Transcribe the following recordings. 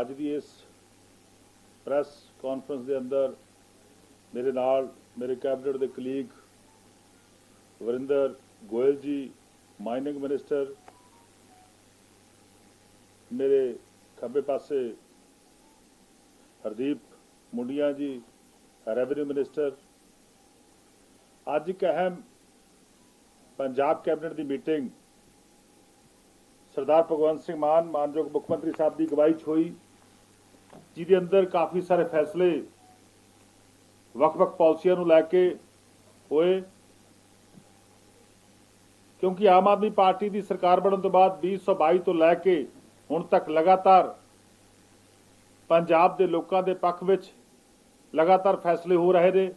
ਅੱਜ ਦੀ ਇਸ press conference ਦੇ ਅੰਦਰ ਮੇਰੇ ਨਾਲ ਮੇਰੇ ਕੈਬਨਿਟ ਦੇ colleague Varinder Goyal ji, mining minister, ਮੇਰੇ ਖੱਬੇ ਪਾਸੇ ਹਰਦੀਪ ਮੁੰਡੀਆਂ ਜੀ, ਰੈਵਨਿਊ ਮਿਨਿਸਟਰ। ਅੱਜ ਇੱਕ ਅਹਿਮ ਪੰਜਾਬ ਕੈਬਨਿਟ ਦੀ ਮੀਟਿੰਗ ਸਰਦਾਰ ਭਗਵੰਤ ਸਿੰਘ ਮਾਨ, ਮਾਨਯੋਗ ਮੁੱਖ ਮੰਤਰੀ ਸਾਹਿਬ ਦੀ ਅਗਵਾਈ 'ਚ ਹੋਈ। ਜਿਹਦੇ ਅੰਦਰ ਕਾਫੀ ਸਾਰੇ ਫੈਸਲੇ ਵੱਖ-ਵੱਖ ਪਾਲਿਸੀਆਂ ਨੂੰ ਲੈ ਕੇ ਹੋਏ। ਕਿਉਂਕਿ ਆਮ ਆਦਮੀ ਪਾਰਟੀ ਦੀ ਸਰਕਾਰ ਬਣਨ ਤੋਂ ਬਾਅਦ 2022 ਤੋਂ ਲੈ ਕੇ ਹੁਣ ਤੱਕ ਲਗਾਤਾਰ ਪੰਜਾਬ ਦੇ ਲੋਕਾਂ ਦੇ ਪੱਖ ਵਿੱਚ ਲਗਾਤਾਰ ਫੈਸਲੇ ਹੋ ਰਹੇ ਨੇ।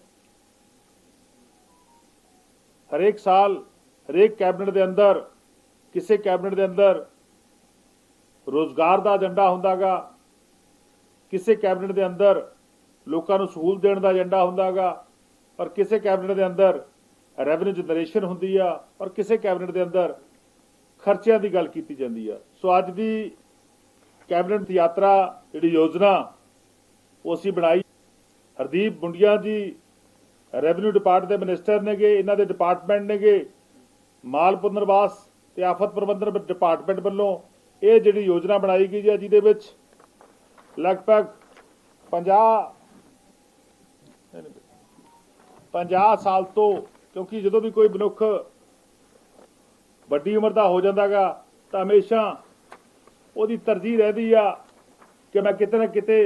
ਹਰੇਕ ਸਾਲ ਹਰੇਕ ਕੈਬਨਿਟ ਦੇ ਅੰਦਰ, ਕਿਸੇ ਕੈਬਨਿਟ ਦੇ ਅੰਦਰ ਰੋਜ਼ਗਾਰ ਦਾ ਏਜੰਡਾ ਹੁੰਦਾਗਾ। ਕਿਸੇ ਕੈਬਨਿਟ ਦੇ ਅੰਦਰ ਲੋਕਾਂ ਨੂੰ ਸਹੂਲਤ ਦੇਣ ਦਾ ਏਜੰਡਾ ਹੁੰਦਾਗਾ, ਔਰ ਕਿਸੇ ਕੈਬਨਿਟ ਦੇ ਅੰਦਰ ਰੈਵਨਿਊ ਜਨਰੇਸ਼ਨ ਹੁੰਦੀ ਆ, ਔਰ ਕਿਸੇ ਕੈਬਨਿਟ ਦੇ ਅੰਦਰ ਖਰਚਿਆਂ ਦੀ ਗੱਲ ਕੀਤੀ ਜਾਂਦੀ ਆ। ਸੋ ਅੱਜ ਦੀ ਕੈਬਨਿਟ ਯਾਤਰਾ, ਜਿਹੜੀ ਯੋਜਨਾ, ਉਹ ਅਸੀਂ ਬਣਾਈ। ਹਰਦੀਪ ਮੁੰਡੀਆਂ ਜੀ ਰੈਵਨਿਊ ਡਿਪਾਰਟਮੈਂਟ ਦੇ ਮਿਨਿਸਟਰ ਨੇਗੇ, ਇਹਨਾਂ ਦੇ ਡਿਪਾਰਟਮੈਂਟ ਨੇਗੇ। ਮਾਲ ਪੁਨਰਵਾਸ ਤੇ ਆਫਤ ਪ੍ਰਬੰਧਨ ਡਿਪਾਰਟਮੈਂਟ ਵੱਲੋਂ ਇਹ ਜਿਹੜੀ ਯੋਜਨਾ ਬਣਾਈ ਗਈ ਹੈ ਜਿਹਦੇ ਵਿੱਚ ਲਗਭਗ 50 50 ਸਾਲ ਤੋਂ, ਕਿਉਂਕਿ ਜਦੋਂ ਵੀ ਕੋਈ ਮਨੁੱਖ ਵੱਡੀ ਉਮਰ ਦਾ ਹੋ ਜਾਂਦਾਗਾ, ਤਾਂ ਹਮੇਸ਼ਾ ਉਹਦੀ ਤਰਜੀਹ ਰਹਿੰਦੀ ਆ ਕਿ ਮੈਂ ਕਿਤੇ ਨਾ ਕਿਤੇ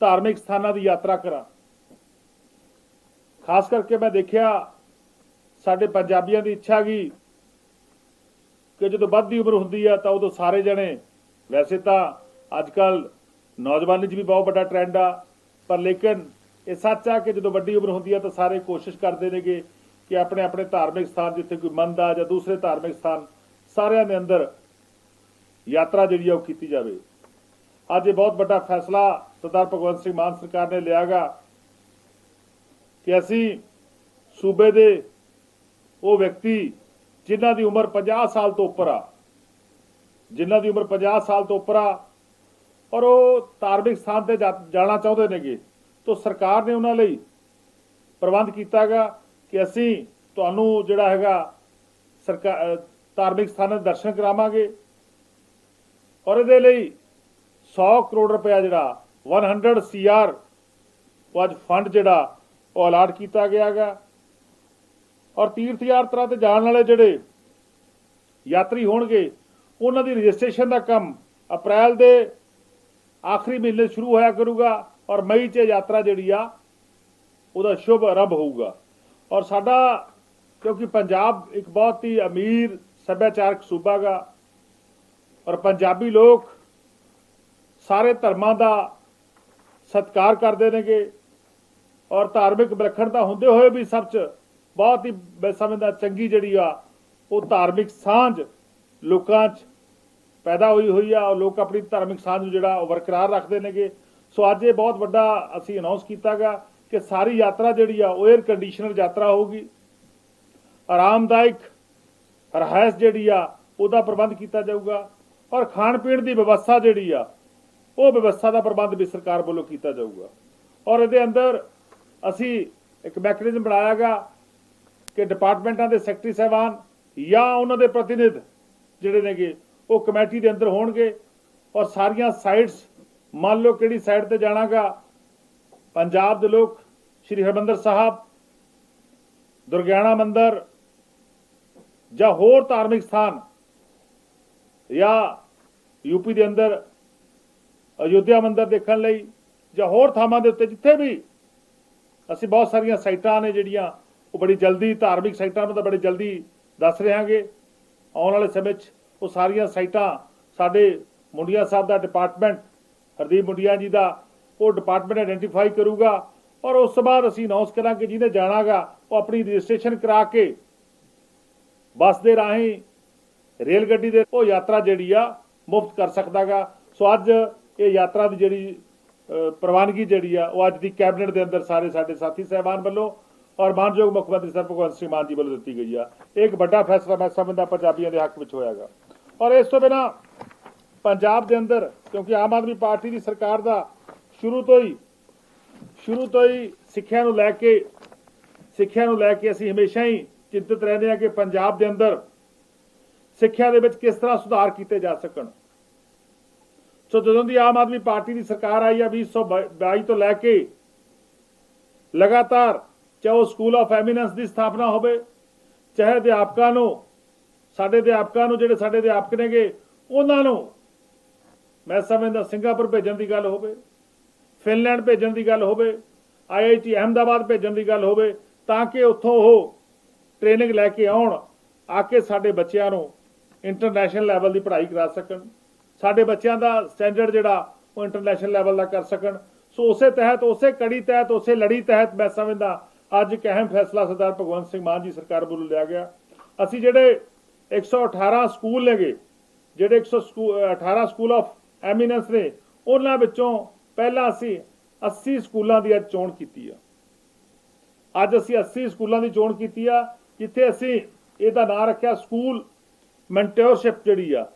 ਧਾਰਮਿਕ ਸਥਾਨਾਂ ਦੀ ਯਾਤਰਾ ਕਰਾਂ। ਖਾਸ ਕਰਕੇ ਮੈਂ ਦੇਖਿਆ ਸਾਡੇ ਪੰਜਾਬੀਆਂ ਦੀ ਇੱਛਾ ਗਈ ਕਿ ਜਦੋਂ ਵੱਧਦੀ ਉਮਰ ਹੁੰਦੀ ਆ ਤਾਂ ਉਦੋਂ ਸਾਰੇ ਜਣੇ ਵੈਸੇ ਤਾਂ ਅੱਜ ਕੱਲ ਨੌਜਵਾਨੀ 'ਚ ਵੀ ਬਹੁਤ ਵੱਡਾ ਟ੍ਰੈਂਡ ਆ, ਪਰ ਲੇਕਿਨ ਇਹ ਸੱਚ ਆ ਕਿ ਜਦੋਂ ਵੱਡੀ ਉਮਰ ਹੁੰਦੀ ਆ ਤਾਂ ਸਾਰੇ ਕੋਸ਼ਿਸ਼ ਕਰਦੇ ਨੇਗੇ ਕਿ ਆਪਣੇ ਆਪਣੇ ਧਾਰਮਿਕ ਸਥਾਨ, ਜਿੱਥੇ ਕੋਈ ਮੰਦ ਆ ਜਾਂ ਦੂਸਰੇ ਧਾਰਮਿਕ ਸਥਾਨ, ਸਾਰਿਆਂ ਦੇ ਅੰਦਰ ਯਾਤਰਾ ਜਿਹੜੀ ਆ ਉਹ ਕੀਤੀ ਜਾਵੇ। ਅੱਜ ਇਹ ਬਹੁਤ ਵੱਡਾ ਫੈਸਲਾ ਸਰਦਾਰ ਭਗਵੰਤ ਸਿੰਘ ਮਾਨ ਸਰਕਾਰ ਨੇ ਲਿਆਗਾ ਕਿ ਅਸੀਂ ਸੂਬੇ ਦੇ ਉਹ ਵਿਅਕਤੀ ਜਿਨ੍ਹਾਂ ਦੀ ਉਮਰ 50 ਸਾਲ ਤੋਂ ਉੱਪਰ ਆ ਜਿਨ੍ਹਾਂ ਦੀ ਉਮਰ 50 ਸਾਲ ਤੋਂ ਉੱਪਰ ਆ ਔਰ ਉਹ ਧਾਰਮਿਕ ਸਥਾਨ ਤੇ ਜਾ- ਜਾਣਾ ਚਾਹੁੰਦੇ ਨੇਗੇ, ਤਾਂ ਸਰਕਾਰ ਨੇ ਉਹਨਾਂ ਲਈ ਪ੍ਰਬੰਧ ਕੀਤਾਗਾ ਕਿ ਅਸੀਂ ਤੁਹਾਨੂੰ ਜਿਹੜਾ ਹੈਗਾ ਸਰਕਾਰ ਧਾਰਮਿਕ ਸਥਾਨਾਂ ਦੇ ਦਰਸ਼ਨ ਕਰਾਵਾਂਗੇ ਔਰ ਇਹਦੇ ਲਈ 100 ਕਰੋੜ ਰੁਪਇਆ ਜਿਹੜਾ 100 ਸੀਆਰ ਉਹ ਅੱਜ ਫੰਡ ਜਿਹੜਾ ਉਹ ਅਲਾਟ ਕੀਤਾ ਗਿਆ ਗਿਆਗਾ ਔਰ ਤੀਰਥ ਯਾਤਰਾ ਤੇ ਜਾਣ ਵਾਲੇ ਜਿਹੜੇ ਯਾਤਰੀ ਹੋਣਗੇ ਉਹਨਾਂ ਦੀ ਰਜਿਸਟ੍ਰੇਸ਼ਨ ਦਾ ਕੰਮ ਅਪ੍ਰੈਲ ਦੇ ਆਖਰੀ ਮਹੀਨੇ ਸ਼ੁਰੂ ਹੋਇਆ ਕਰੂਗਾ ਔਰ ਮਈ 'ਚ ਯਾਤਰਾ ਜਿਹੜੀ ਆ, ਉਹਦਾ ਸ਼ੁਭ ਆਰੰਭ ਹੋਊਗਾ। ਔਰ ਸਾਡਾ, ਕਿਉਂਕਿ ਪੰਜਾਬ ਇੱਕ ਬਹੁਤ ਹੀ ਅਮੀਰ ਸੱਭਿਆਚਾਰਕ ਸੂਬਾ ਗਾ ਔਰ ਪੰਜਾਬੀ ਲੋਕ ਸਾਰੇ ਧਰਮਾਂ ਦਾ ਸਤਿਕਾਰ ਕਰਦੇ ਨੇਗੇ, ਔਰ ਧਾਰਮਿਕ ਵਿਲੱਖਣਤਾ ਹੁੰਦੇ ਹੋਏ ਵੀ ਸਭ 'ਚ ਬਹੁਤ ਹੀ ਮੈਂ ਸਮਝਦਾ ਚੰਗੀ ਜਿਹੜੀ ਆ, ਉਹ ਧਾਰਮਿਕ ਸਾਂਝ ਲੋਕਾਂ 'ਚ ਪੈਦਾ ਹੋਈ ਹੋਈ ਆ ਔਰ ਲੋਕ ਆਪਣੀ ਧਾਰਮਿਕ ਸਾਂਝ ਨੂੰ ਜਿਹੜਾ ਉਹ ਬਰਕਰਾਰ ਰੱਖਦੇ ਨੇਗੇ। ਸੋ ਅੱਜ ਇਹ ਬਹੁਤ ਵੱਡਾ ਅਸੀਂ ਅਨਾਉਂਸ ਕੀਤਾਗਾ ਕਿ ਸਾਰੀ ਯਾਤਰਾ ਜਿਹੜੀ ਆ ਉਹ 에ਅਰ ਕੰਡੀਸ਼ਨਰ ਯਾਤਰਾ ਹੋਊਗੀ। ਆਰਾਮਦਾਇਕ ਰਹਾਇਸ਼ ਜਿਹੜੀ ਆ ਉਹਦਾ ਪ੍ਰਬੰਧ ਕੀਤਾ ਜਾਊਗਾ ਔਰ ਖਾਣ ਪੀਣ ਦੀ ਵਿਵਸਥਾ ਜਿਹੜੀ ਆ ਉਹ ਵਿਵਸਥਾ ਦਾ ਪ੍ਰਬੰਧ ਵੀ ਸਰਕਾਰ ਵੱਲੋਂ ਕੀਤਾ ਜਾਊਗਾ। ਔਰ ਇਹਦੇ ਅੰਦਰ ਅਸੀਂ ਇੱਕ ਮੈਕੈਨਿਜ਼ਮ ਬਣਾਇਆਗਾ ਕਿ ਡਿਪਾਰਟਮੈਂਟਾਂ ਦੇ ਸੈਕਟਰੀ ਸਾਹਿਬਾਨ ਜਾਂ ਉਹਨਾਂ ਦੇ ਪ੍ਰਤੀਨਿਧ ਜਿਹੜੇ ਨੇਗੇ, ਉਹ ਕਮੇਟੀ ਦੇ ਅੰਦਰ ਹੋਣਗੇ ਔਰ ਸਾਰੀਆਂ ਸਾਈਟਸ ਮੰਨ ਲਓ ਕਿਹੜੀ ਸਾਈਡ ਤੇ ਜਾਣਾਗਾ, ਪੰਜਾਬ ਦੇ ਲੋਕ, ਸ਼੍ਰੀ ਹਰਮੰਦਰ ਸਾਹਿਬ, ਦੁਰਗਿਆਣਾ ਮੰਦਰ ਜਾਂ ਹੋਰ ਧਾਰਮਿਕ ਸਥਾਨ ਜਾਂ ਯੂਪੀ ਦੇ ਅੰਦਰ, ਅਯੋਧਿਆ ਮੰਦਰ ਦੇਖਣ ਲਈ ਜਾਂ ਹੋਰ ਥਾਵਾਂ ਦੇ ਉੱਤੇ ਜਿੱਥੇ ਵੀ ਅਸੀਂ ਬਹੁਤ ਸਾਰੀਆਂ ਸਾਈਟਾਂ ਨੇ ਜਿਹੜੀਆਂ, ਉਹ ਬੜੀ ਜਲਦੀ ਧਾਰਮਿਕ ਸਾਈਟਾਂ ਨੂੰ ਤਾਂ ਬੜੀ ਜਲਦੀ ਦੱਸ ਰਹੇ ਹਾਂਗੇ ਆਉਣ ਵਾਲੇ ਸਮੇਂ 'ਚ ਉਹ ਸਾਰੀਆਂ ਸਾਈਟਾਂ ਸਾਡੇ ਮੁੰਡੀਆਂ ਸਾਹਿਬ ਦਾ ਡਿਪਾਰਟਮੈਂਟ ਹਰਦੀਪ ਮੁੰਡੀਆਂ ਜੀ ਦਾ, ਉਹ ਡਿਪਾਰਟਮੈਂਟ ਆਇਡੈਂਟੀਫਾਈ ਕਰੂਗਾ ਔਰ ਉਸ ਤੋਂ ਬਾਅਦ ਅਸੀਂ ਅਨਾਉਂਸ ਕਰਾਂਗੇ ਜਿਹਨੇ ਜਾਣਾਗਾ, ਉਹ ਆਪਣੀ ਰਜਿਸਟ੍ਰੇਸ਼ਨ ਕਰਾ ਕੇ ਬੱਸ ਦੇ ਰਾਹੀਂ ਰੇਲ ਗੱਡੀ ਦੇ ਉਹ ਯਾਤਰਾ ਜਿਹੜੀ ਆ, ਮੁਫਤ ਕਰ ਸਕਦਾਗਾ। ਸੋ ਅੱਜ ਇਹ ਯਾਤਰਾ ਦੀ ਜਿਹੜੀ ਪ੍ਰਵਾਨਗੀ ਜਿਹੜੀ ਆ, ਉਹ ਅੱਜ ਦੀ ਕੈਬਨਿਟ ਦੇ ਅੰਦਰ ਸਾਰੇ ਸਾਡੇ ਸਾਥੀ ਸਹਿਬਾਨ ਵੱਲੋਂ ਔਰ ਮਾਨਯੋਗ ਮੁੱਖ ਮੰਤਰੀ ਸਰ ਭਗਵੰਤ ਸਿੰਘ ਮਾਨ ਜੀ ਵੱਲੋਂ ਦਿੱਤੀ ਗਈ ਆ। ਇਹ ਇੱਕ ਵੱਡਾ ਫੈਸਲਾ ਮੈਂ ਸਮਝਦਾ ਪੰਜਾਬੀਆਂ ਦੇ ਹੱਕ ਵਿੱਚ ਹੋਇਆਗਾ। ਔਰ ਇਸ ਤੋਂ ਬਿਨਾ ਪੰਜਾਬ ਦੇ ਅੰਦਰ, ਕਿਉਂਕਿ ਆਮ ਆਦਮੀ ਪਾਰਟੀ ਦੀ ਸਰਕਾਰ ਦਾ ਸ਼ੁਰੂ ਤੋਂ ਹੀ, ਸ਼ੁਰੂ ਤੋਂ ਹੀ ਸਿੱਖਿਆ ਨੂੰ ਲੈ ਕੇ, ਸਿੱਖਿਆ ਨੂੰ ਲੈ ਕੇ ਅਸੀਂ ਹਮੇਸ਼ਾ ਹੀ ਚਿੰਤਤ ਰਹਿੰਦੇ ਹਾਂ ਕਿ ਪੰਜਾਬ ਦੇ ਅੰਦਰ ਸਿੱਖਿਆ ਦੇ ਵਿੱਚ ਕਿਸ ਤਰ੍ਹਾਂ ਸੁਧਾਰ ਕੀਤੇ ਜਾ ਸਕਣ। ਸੋ ਜਦੋਂ ਦੀ ਆਮ ਆਦਮੀ ਪਾਰਟੀ ਦੀ ਸਰਕਾਰ ਆਈ ਆ 2022 ਤੋਂ ਲੈ ਕੇ ਲਗਾਤਾਰ ਚਾਹੇ ਉਹ ਸਕੂਲ ਆਫ ਐਮੀਨੈਂਸ ਦੀ ਸਥਾਪਨਾ ਹੋਵੇ, ਚਾਹੇ ਅਧਿਆਪਕਾਂ ਨੂੰ, ਸਾਡੇ ਅਧਿਆਪਕਾਂ ਨੂੰ, ਜਿਹੜੇ ਸਾਡੇ ਅਧਿਆਪਕ ਨੇਗੇ, ਉਹਨਾਂ ਨੂੰ ਮੈਂ ਸਮਝਦਾ ਸਿੰਗਾਪੁਰ ਭੇਜਣ ਦੀ ਗੱਲ ਹੋਵੇ ਫਿਨਲੈਂਡ ਭੇਜਣ ਦੀ ਗੱਲ ਹੋਵੇ ਆਈਆਈਟੀ ਅਹਮਦਾਬਾਦ ਭੇਜਣ ਦੀ ਗੱਲ ਹੋਵੇ, ਤਾਂ ਕਿ ਉੱਥੋਂ ਉਹ ਟ੍ਰੇਨਿੰਗ ਲੈ ਕੇ ਆਉਣ, ਆ ਕੇ ਸਾਡੇ ਬੱਚਿਆਂ ਨੂੰ ਇੰਟਰਨੈਸ਼ਨਲ ਲੈਵਲ ਦੀ ਪੜ੍ਹਾਈ ਕਰਾ ਸਕਣ, ਸਾਡੇ ਬੱਚਿਆਂ ਦਾ ਸਟੈਂਡਰਡ ਜਿਹੜਾ ਉਹ ਇੰਟਰਨੈਸ਼ਨਲ ਲੈਵਲ ਦਾ ਕਰ ਸਕਣ। ਸੋ ਉਸੇ ਤਹਿਤ, ਉਸੇ ਕੜੀ ਤਹਿਤ, ਉਸੇ ਲੜੀ ਤਹਿਤ ਮੈਂ ਸਮਝਦਾ ਅੱਜ ਇੱਕ ਅਹਿਮ ਫੈਸਲਾ ਸਰਦਾਰ ਭਗਵੰਤ ਸਿੰਘ ਮਾਨ ਜੀ ਸਰਕਾਰ ਵੱਲੋਂ ਲਿਆ ਗਿਆ। ਅਸੀਂ ਜਿਹੜੇ 118 ਸਕੂਲ ਨੇਗੇ, ਜਿਹੜੇ 118 ਸਕੂਲ ਆਫ ਐਮੀਨੈਂਸ ਨੇ, ਉਹਨਾਂ ਵਿੱਚੋਂ ਪਹਿਲਾਂ ਅਸੀਂ 80 ਸਕੂਲਾਂ ਦੀ ਅੱਜ ਚੋਣ ਕੀਤੀ ਆ। ਅੱਜ ਅਸੀਂ 80 ਸਕੂਲਾਂ ਦੀ ਚੋਣ ਕੀਤੀ ਆ, ਜਿੱਥੇ ਅਸੀਂ ਇਹਦਾ ਨਾਮ ਰੱਖਿਆ ਸਕੂਲ ਮੈਂਟੋਰਸ਼ਿਪ ਜਿਹੜੀ ਆ।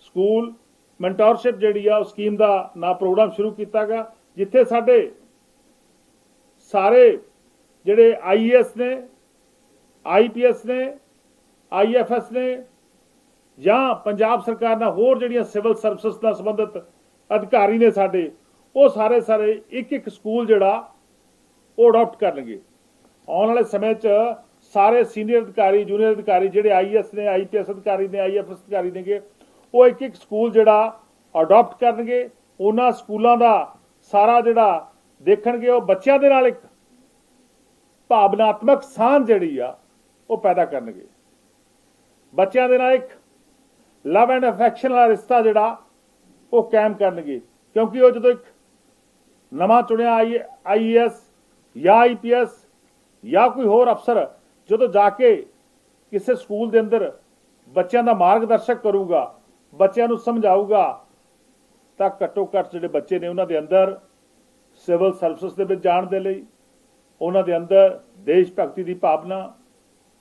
ਸਕੂਲ ਮੈਂਟੋਰਸ਼ਿਪ ਜਿਹੜੀ ਆ, ਉਹ ਸਕੀਮ ਦਾ ਨਾ ਪ੍ਰੋਗਰਾਮ ਸ਼ੁਰੂ ਕੀਤਾ ਕੀਤਾਗਾ ਜਿੱਥੇ ਸਾਡੇ ਸਾਰੇ ਜਿਹੜੇ ਆਈਐਸ ਨੇ ਆਈਪੀਐਸ ਨੇ ਆਈਐਫਐਸ ਨੇ ਜਾਂ ਪੰਜਾਬ ਸਰਕਾਰ ਨਾਲ ਹੋਰ ਜਿਹੜੀਆਂ ਸਿਵਲ ਸਰਵਿਸ ਨਾਲ ਸੰਬੰਧਿਤ ਅਧਿਕਾਰੀ ਨੇ ਸਾਡੇ, ਉਹ ਸਾਰੇ ਸਾਰੇ ਇੱਕ ਇੱਕ ਸਕੂਲ ਜਿਹੜਾ ਉਹ ਅਡਾਪਟ ਕਰਨਗੇ। ਆਉਣ ਵਾਲੇ ਸਮੇਂ 'ਚ ਸਾਰੇ ਸੀਨੀਅਰ ਅਧਿਕਾਰੀ ਜੂਨੀਅਰ ਅਧਿਕਾਰੀ ਜਿਹੜੇ ਆਈਐਸ ਨੇ ਆਈਪੀਐਸ ਅਧਿਕਾਰੀ ਨੇ ਆਈਐਫਐਸ ਅਧਿਕਾਰੀ ਨੇਗੇ, ਉਹ ਇੱਕ ਇੱਕ ਸਕੂਲ ਜਿਹੜਾ ਅਡਾਪਟ ਕਰਨਗੇ। ਉਹਨਾਂ ਸਕੂਲਾਂ ਦਾ ਸਾਰਾ ਜਿਹੜਾ ਦੇਖਣਗੇ, ਉਹ ਬੱਚਿਆਂ ਦੇ ਨਾਲ ਇੱਕ ਭਾਵਨਾਤਮਕ ਸਾਂਝ ਜਿਹੜੀ ਆ, ਉਹ ਪੈਦਾ ਕਰਨਗੇ। ਬੱਚਿਆਂ ਦੇ ਨਾਲ ਇੱਕ ਲਵ ਐਂਡ ਅਫੈਕਸ਼ਨ ਵਾਲਾ ਰਿਸ਼ਤਾ ਜਿਹੜਾ, ਉਹ ਕਾਇਮ ਕਰਨਗੇ। ਕਿਉਂਕਿ ਉਹ ਜਦੋਂ ਇੱਕ ਨਵਾਂ ਚੁਣਿਆ ਆਈਐਸ ਜਾਂ ਆਈਪੀਐਸ ਜਾਂ ਕੋਈ ਹੋਰ ਅਫਸਰ ਜਦੋਂ ਜਾ ਕੇ ਕਿਸੇ ਸਕੂਲ ਦੇ ਅੰਦਰ ਬੱਚਿਆਂ ਦਾ ਮਾਰਗਦਰਸ਼ਕ ਕਰੂਗਾ, ਬੱਚਿਆਂ ਨੂੰ ਸਮਝਾਊਗਾ, ਤਾਂ ਘੱਟੋ ਘੱਟ ਜਿਹੜੇ ਬੱਚੇ ਨੇ ਉਹਨਾਂ ਦੇ ਅੰਦਰ ਸਿਵਲ ਸਰਵਿਸ ਦੇ ਵਿੱਚ ਜਾਣ ਦੇ ਲਈ, ਉਹਨਾਂ ਦੇ ਅੰਦਰ ਦੇਸ਼ ਭਗਤੀ ਦੀ ਭਾਵਨਾ,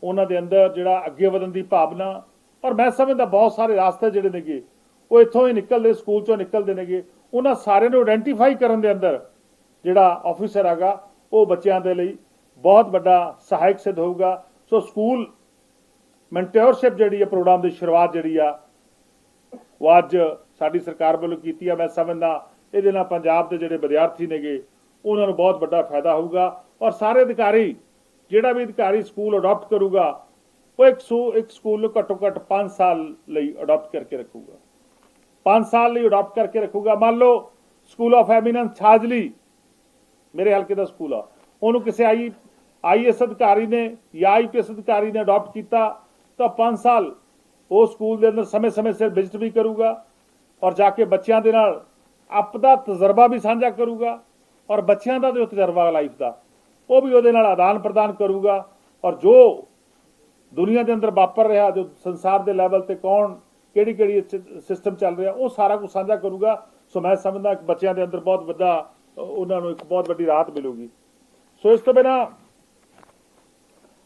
ਉਹਨਾਂ ਦੇ ਅੰਦਰ ਜਿਹੜਾ ਅੱਗੇ ਵਧਣ ਦੀ ਭਾਵਨਾ, ਔਰ ਮੈਂ ਸਮਝਦਾ ਬਹੁਤ ਸਾਰੇ ਰਾਸਤੇ ਜਿਹੜੇ ਨੇਗੇ, ਉਹ ਇੱਥੋਂ ਹੀ ਨਿਕਲਦੇ, ਸਕੂਲ ਚੋਂ ਨਿਕਲਦੇ ਨੇਗੇ। ਉਹਨਾਂ ਸਾਰਿਆਂ ਨੂੰ ਆਇਡੈਂਟੀਫਾਈ ਕਰਨ ਦੇ ਅੰਦਰ ਜਿਹੜਾ ਆਫੀਸਰ ਹੈਗਾ, ਉਹ ਬੱਚਿਆਂ ਦੇ ਲਈ ਬਹੁਤ ਵੱਡਾ ਸਹਾਇਕ ਸਿੱਧ ਹੋਊਗਾ। ਸੋ ਸਕੂਲ ਮੈਂਟੋਰਸ਼ਿਪ ਜਿਹੜੀ ਹੈ ਪ੍ਰੋਗਰਾਮ ਦੀ ਸ਼ੁਰੂਆਤ ਜਿਹੜੀ ਆ, ਉਹ ਅੱਜ ਸਾਡੀ ਸਰਕਾਰ ਵੱਲੋਂ ਕੀਤੀ ਆ। ਮੈਂ ਸਮਝਦਾ ਇਹਦੇ ਨਾਲ ਪੰਜਾਬ ਦੇ ਜਿਹੜੇ ਵਿਦਿਆਰਥੀ ਨੇਗੇ, ਉਹਨਾਂ ਨੂੰ ਬਹੁਤ ਵੱਡਾ ਫਾਇਦਾ ਹੋਊਗਾ ਔਰ ਸਾਰੇ ਅਧਿਕਾਰੀ, ਜਿਹੜਾ ਵੀ ਅਧਿਕਾਰੀ ਸਕੂਲ ਅਡਾਪਟ ਕਰੂਗਾ, ਉਹ ਇੱਕ ਸੂ, ਇੱਕ ਸਕੂਲ ਨੂੰ ਘੱਟੋ ਘੱਟ 5 ਸਾਲ ਲਈ ਅਡਾਪਟ ਕਰਕੇ ਰੱਖੂਗਾ। 5 ਸਾਲ ਲਈ ਅਡਾਪਟ ਕਰਕੇ ਰੱਖੂਗਾ। ਮੰਨ ਲਓ ਸਕੂਲ ਆਫ ਐਮੀਨੈਂਸ ਛਾਜਲੀ, ਮੇਰੇ ਹਲਕੇ ਦਾ ਸਕੂਲ ਆ, ਉਹਨੂੰ ਕਿਸੇ ਆਈ ਆਈਐਸ ਅਧਿਕਾਰੀ ਨੇ ਜਾਂ ਆਈਪੀਐਸ ਅਧਿਕਾਰੀ ਨੇ ਅਡਾਪਟ ਕੀਤਾ, ਤਾਂ 5 ਸਾਲ ਉਹ ਸਕੂਲ ਦੇ ਅੰਦਰ ਸਮੇਂ-ਸਮੇਂ ਸਿਰ ਵਿਜ਼ਿਟ ਵੀ ਕਰੂਗਾ ਔਰ ਜਾ ਕੇ ਬੱਚਿਆਂ ਦੇ ਨਾਲ ਆਪਦਾ ਤਜਰਬਾ ਵੀ ਸਾਂਝਾ ਕਰੂਗਾ ਔਰ ਬੱਚਿਆਂ ਦਾ ਜੋ ਤਜਰਬਾ ਲਾਈਫ ਦਾ। ਉਹ ਵੀ ਉਹਦੇ ਨਾਲ ਆਦਾਨ ਪ੍ਰਦਾਨ ਕਰੂਗਾ ਔਰ ਜੋ ਦੁਨੀਆ ਦੇ ਅੰਦਰ ਵਾਪਰ ਰਿਹਾ, ਜੋ ਸੰਸਾਰ ਦੇ ਲੈਵਲ ਤੇ ਕੌਣ ਕਿਹੜੀ ਕਿਹੜੀ ਸਿਸਟਮ ਚੱਲ ਰਿਹਾ, ਉਹ ਸਾਰਾ ਕੁਝ ਸਾਂਝਾ ਕਰੂਗਾ। ਸੋ ਮੈਂ ਸਮਝਦਾ ਕਿ ਬੱਚਿਆਂ ਦੇ ਅੰਦਰ ਬਹੁਤ ਵੱਡਾ, ਉਹਨਾਂ ਨੂੰ ਇੱਕ ਬਹੁਤ ਵੱਡੀ ਰਾਹਤ ਮਿਲੂਗੀ। ਸੋ ਇਸ ਤੋਂ ਬਿਨਾ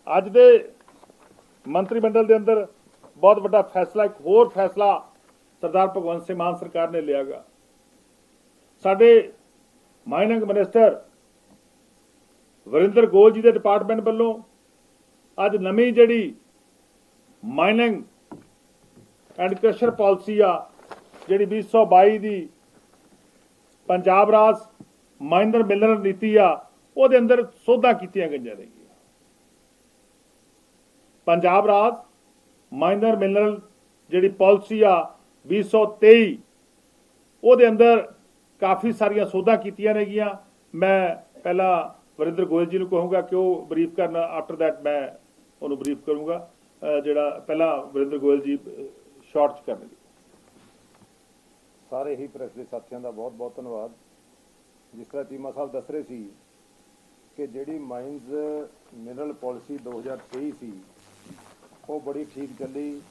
ਅੱਜ ਦੇ ਮੰਤਰੀ ਮੰਡਲ ਦੇ ਅੰਦਰ ਬਹੁਤ ਵੱਡਾ ਫੈਸਲਾ, ਇੱਕ ਹੋਰ ਫੈਸਲਾ ਸਰਦਾਰ ਭਗਵੰਤ ਸਿੰਘ ਮਾਨ ਸਰਕਾਰ ਨੇ ਲਿਆਗਾ ਸਾਡੇ ਮਾਈਨਿੰਗ ਮਿਨਿਸਟਰ ਵਰਿੰਦਰ ਗੋਲ ਜੀ ਦੇ ਡਿਪਾਰਟਮੈਂਟ ਵੱਲੋਂ ਅੱਜ ਨਵੀਂ ਜਿਹੜੀ ਮਾਈਨਿੰਗ ਐਂਡ ਕ੍ਰਸ਼ਰ ਪਾਲਿਸੀ ਆ, ਜਿਹੜੀ 2022 ਦੀ ਪੰਜਾਬ ਰਾਜ ਮਾਈਨਰ ਮਿਲਰ ਨੀਤੀ ਆ, ਉਹਦੇ ਅੰਦਰ ਸੋਧਾਂ ਕੀਤੀਆਂ ਗਈਆਂ ਨੇ। ਪੰਜਾਬ ਰਾਜ ਮਾਈਨਰ ਮਿਨਰਲ ਜਿਹੜੀ ਪਾਲਿਸੀ ਆ 2023 ਉਹਦੇ ਅੰਦਰ ਕਾਫੀ ਸਾਰੀਆਂ ਸੋਧਾਂ ਕੀਤੀਆਂ ਨੇਗੀਆਂ। ਮੈਂ ਪਹਿਲਾਂ ਵਰਿੰਦਰ ਗੋਇਲ ਜੀ ਨੂੰ ਕਹੂੰਗਾ ਕਿ ਉਹ ਬਰੀਫ ਕਰਨ ਆਫਟਰ ਥੈਟ ਮੈਂ ਉਹਨੂੰ ਬਰੀਫ ਕਰੂੰਗਾ। ਜਿਹੜਾ ਪਹਿਲਾਂ ਵਰਿੰਦਰ ਗੋਇਲ ਜੀ ਸ਼ਾਰਟ ਚ ਕਰਨਗੇ। ਸਾਰੇ ਹੀ ਪ੍ਰੈਸ ਦੇ ਸਾਥੀਆਂ ਦਾ ਬਹੁਤ ਬਹੁਤ ਧੰਨਵਾਦ। ਜਿਸ ਤਰ੍ਹਾਂ ਚੀਮਾ ਸਾਹਿਬ ਦੱਸ ਰਹੇ ਸੀ ਕਿ ਜਿਹੜੀ ਮਾਈਨਸ ਮਿਨਰਲ ਪਾਲਿਸੀ 2023 ਸੀ, ਉਹ ਬੜੀ ਠੀਕ ਚੱਲੀ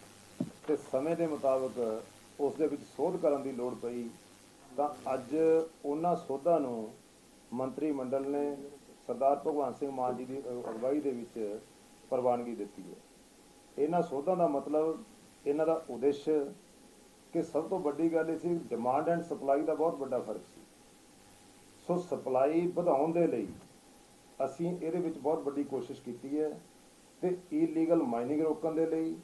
ਤੇ ਸਮੇਂ ਦੇ ਮੁਤਾਬਕ ਉਸ ਦੇ ਵਿੱਚ ਸੋਧ ਕਰਨ ਦੀ ਲੋੜ ਪਈ। ਤਾਂ ਅੱਜ ਉਹਨਾਂ ਸੋਧਾਂ ਨੂੰ ਮੰਤਰੀ ਮੰਡਲ ਨੇ ਸਰਦਾਰ ਭਗਵੰਤ ਸਿੰਘ ਮਾਨ ਜੀ ਦੀ ਅ- ਅਗਵਾਈ ਦੇ ਵਿੱਚ ਪ੍ਰਵਾਨਗੀ ਦਿੱਤੀ ਹੈ। ਇਹਨਾਂ ਸੋਧਾਂ ਦਾ ਮਤਲਬ, ਇਹਨਾਂ ਦਾ ਉਦੇਸ਼ ਕਿ ਸਭ ਤੋਂ ਵੱਡੀ ਗੱਲ ਇਹ ਸੀ ਡਿਮਾਂਡ ਐਂਡ ਸਪਲਾਈ ਦਾ ਬਹੁਤ ਵੱਡਾ ਫ਼ਰਕ ਸੀ। ਸੋ ਸਪਲਾਈ ਵਧਾਉਣ ਦੇ ਲਈ ਅਸੀਂ ਇਹਦੇ ਵਿੱਚ ਬਹੁਤ ਵੱਡੀ ਕੋਸ਼ਿਸ਼ ਕੀਤੀ ਹੈ ਤੇ ਇਲੀਗਲ ਮਾਈਨਿੰਗ ਰੋਕਣ ਦੇ ਲਈ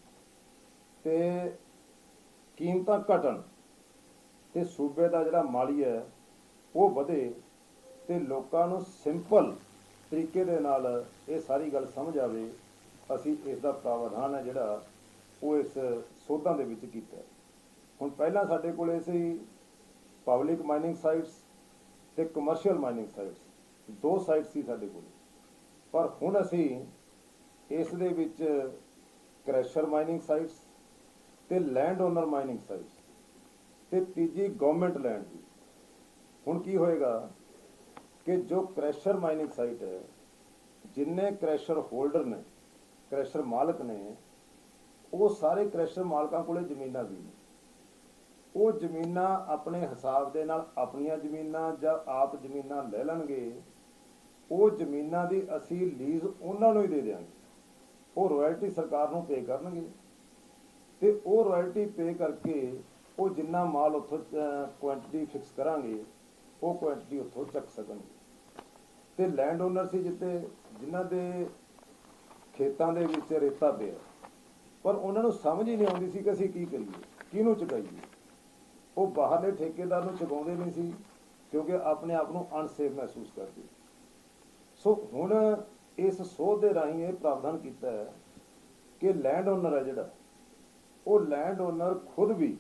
ਤੇ ਕੀਮਤਾਂ ਘਟਣ ਤੇ ਸੂਬੇ ਦਾ ਜਿਹੜਾ ਮਾਲੀ ਹੈ, ਉਹ ਵਧੇ ਤੇ ਲੋਕਾਂ ਨੂੰ ਸਿੰਪਲ ਤਰੀਕੇ ਦੇ ਨਾਲ ਇਹ ਸਾਰੀ ਗੱਲ ਸਮਝ ਆਵੇ, ਅਸੀਂ ਇਸ ਦਾ ਪ੍ਰਾਵਧਾਨ ਹੈ ਜਿਹੜਾ ਉਹ ਇਸ ਸੋਧਾਂ ਦੇ ਵਿੱਚ ਕੀਤਾ ਹੁਣ ਪਹਿਲਾਂ ਸਾਡੇ ਕੋਲੇ ਸੀ ਪਬਲਿਕ ਮਾਈਨਿੰਗ ਸਾਈਟਸ ਤੇ ਕਮਰਸ਼ੀਅਲ ਮਾਈਨਿੰਗ ਸਾਈਟਸ ਦੋ ਸਾਈਟਸ ਸੀ ਸਾਡੇ ਕੋਲ। ਪਰ ਹੁਣ ਅਸੀਂ ਇਸ ਦੇ ਵਿੱਚ ਕ੍ਰੈਸ਼ਰ ਮਾਈਨਿੰਗ ਸਾਈਟਸ ਤੇ ਲੈਂਡ ਓਨਰ ਮਾਈਨਿੰਗ ਸਾਈਟਸ ਤੇ ਤੀਜੀ ਗਵਰਨਮੈਂਟ ਲੈਂਡ ਦੀ। ਹੁਣ ਕੀ ਹੋਏਗਾ ਕਿ ਜੋ ਕ੍ਰੈਸ਼ਰ ਮਾਈਨਿੰਗ ਸਾਈਟ ਹੈ, ਜਿੰਨੇ ਕ੍ਰੈਸ਼ਰ ਹੋਲਡਰ ਨੇ ਕ੍ਰੈਸ਼ਰ ਮਾਲਕ ਨੇ, ਉਹ ਸਾਰੇ ਕ੍ਰੈਸ਼ਰ ਮਾਲਕਾਂ ਕੋਲੇ ਜ਼ਮੀਨਾਂ ਵੀ ਨੇ। ਉਹ ਜ਼ਮੀਨਾਂ ਆਪਣੇ ਹਿਸਾਬ ਦੇ ਨਾਲ ਆਪਣੀਆਂ ਜ਼ਮੀਨਾਂ ਜਾਂ ਆਪ ਜ਼ਮੀਨਾਂ ਲੈ ਲੈਣਗੇ, ਉਹ ਜ਼ਮੀਨਾਂ ਦੀ ਅਸੀਂ ਲੀਜ਼ ਉਹਨਾਂ ਨੂੰ ਹੀ ਦੇ ਦਿਆਂਗੇ। ਉਹ ਰਾਇਲਟੀ ਸਰਕਾਰ ਨੂੰ ਪੇ ਕਰਨਗੇ। ਤੇ ਉਹ ਰਾਇਲਟੀ ਪੇ ਕਰਕੇ ਉਹ ਜਿੰਨਾ ਮਾਲ ਉੱਥੋਂ ਕੁਆਂਟੀਟੀ ਫਿਕਸ ਕਰਾਂਗੇ, ਉਹ ਕੁਆਂਟੀਟੀ ਉੱਥੋਂ ਚੱਕ ਸਕਣਗੇ। ਤੇ ਲੈਂਡ ਓਨਰ ਸੀ ਜਿੱਤੇ ਜਿਨ੍ਹਾਂ ਦੇ ਖੇਤਾਂ ਦੇ ਵਿੱਚ ਰੇਤਾ ਪਿਆ। ਪਰ ਉਹਨਾਂ ਨੂੰ ਸਮਝ ਹੀ ਨਹੀਂ ਆਉਂਦੀ ਸੀ ਕਿ ਅਸੀਂ ਕੀ ਕਰੀਏ, ਕਿਹਨੂੰ ਚੁਕਾਈਏ। ਉਹ ਬਾਹਰਲੇ ਠੇਕੇਦਾਰ ਨੂੰ ਚੁਕਾਉਂਦੇ ਨਹੀਂ ਸੀ, ਕਿਉਂਕਿ ਆਪਣੇ ਆਪ ਨੂੰ ਅਨਸੇਫ ਮਹਿਸੂਸ ਕਰਦੇ। ਸੋ ਹੁਣ ਇਸ ਸੋਧ ਦੇ ਰਾਹੀਂ ਇਹ ਪ੍ਰਾਵਧਾਨ ਕੀਤਾ ਹੈ ਕਿ ਲੈਂਡ ਓਨਰ ਹੈ ਜਿਹੜਾ, ਉਹ ਲੈਂਡ ਓਨਰ ਖੁਦ ਵੀ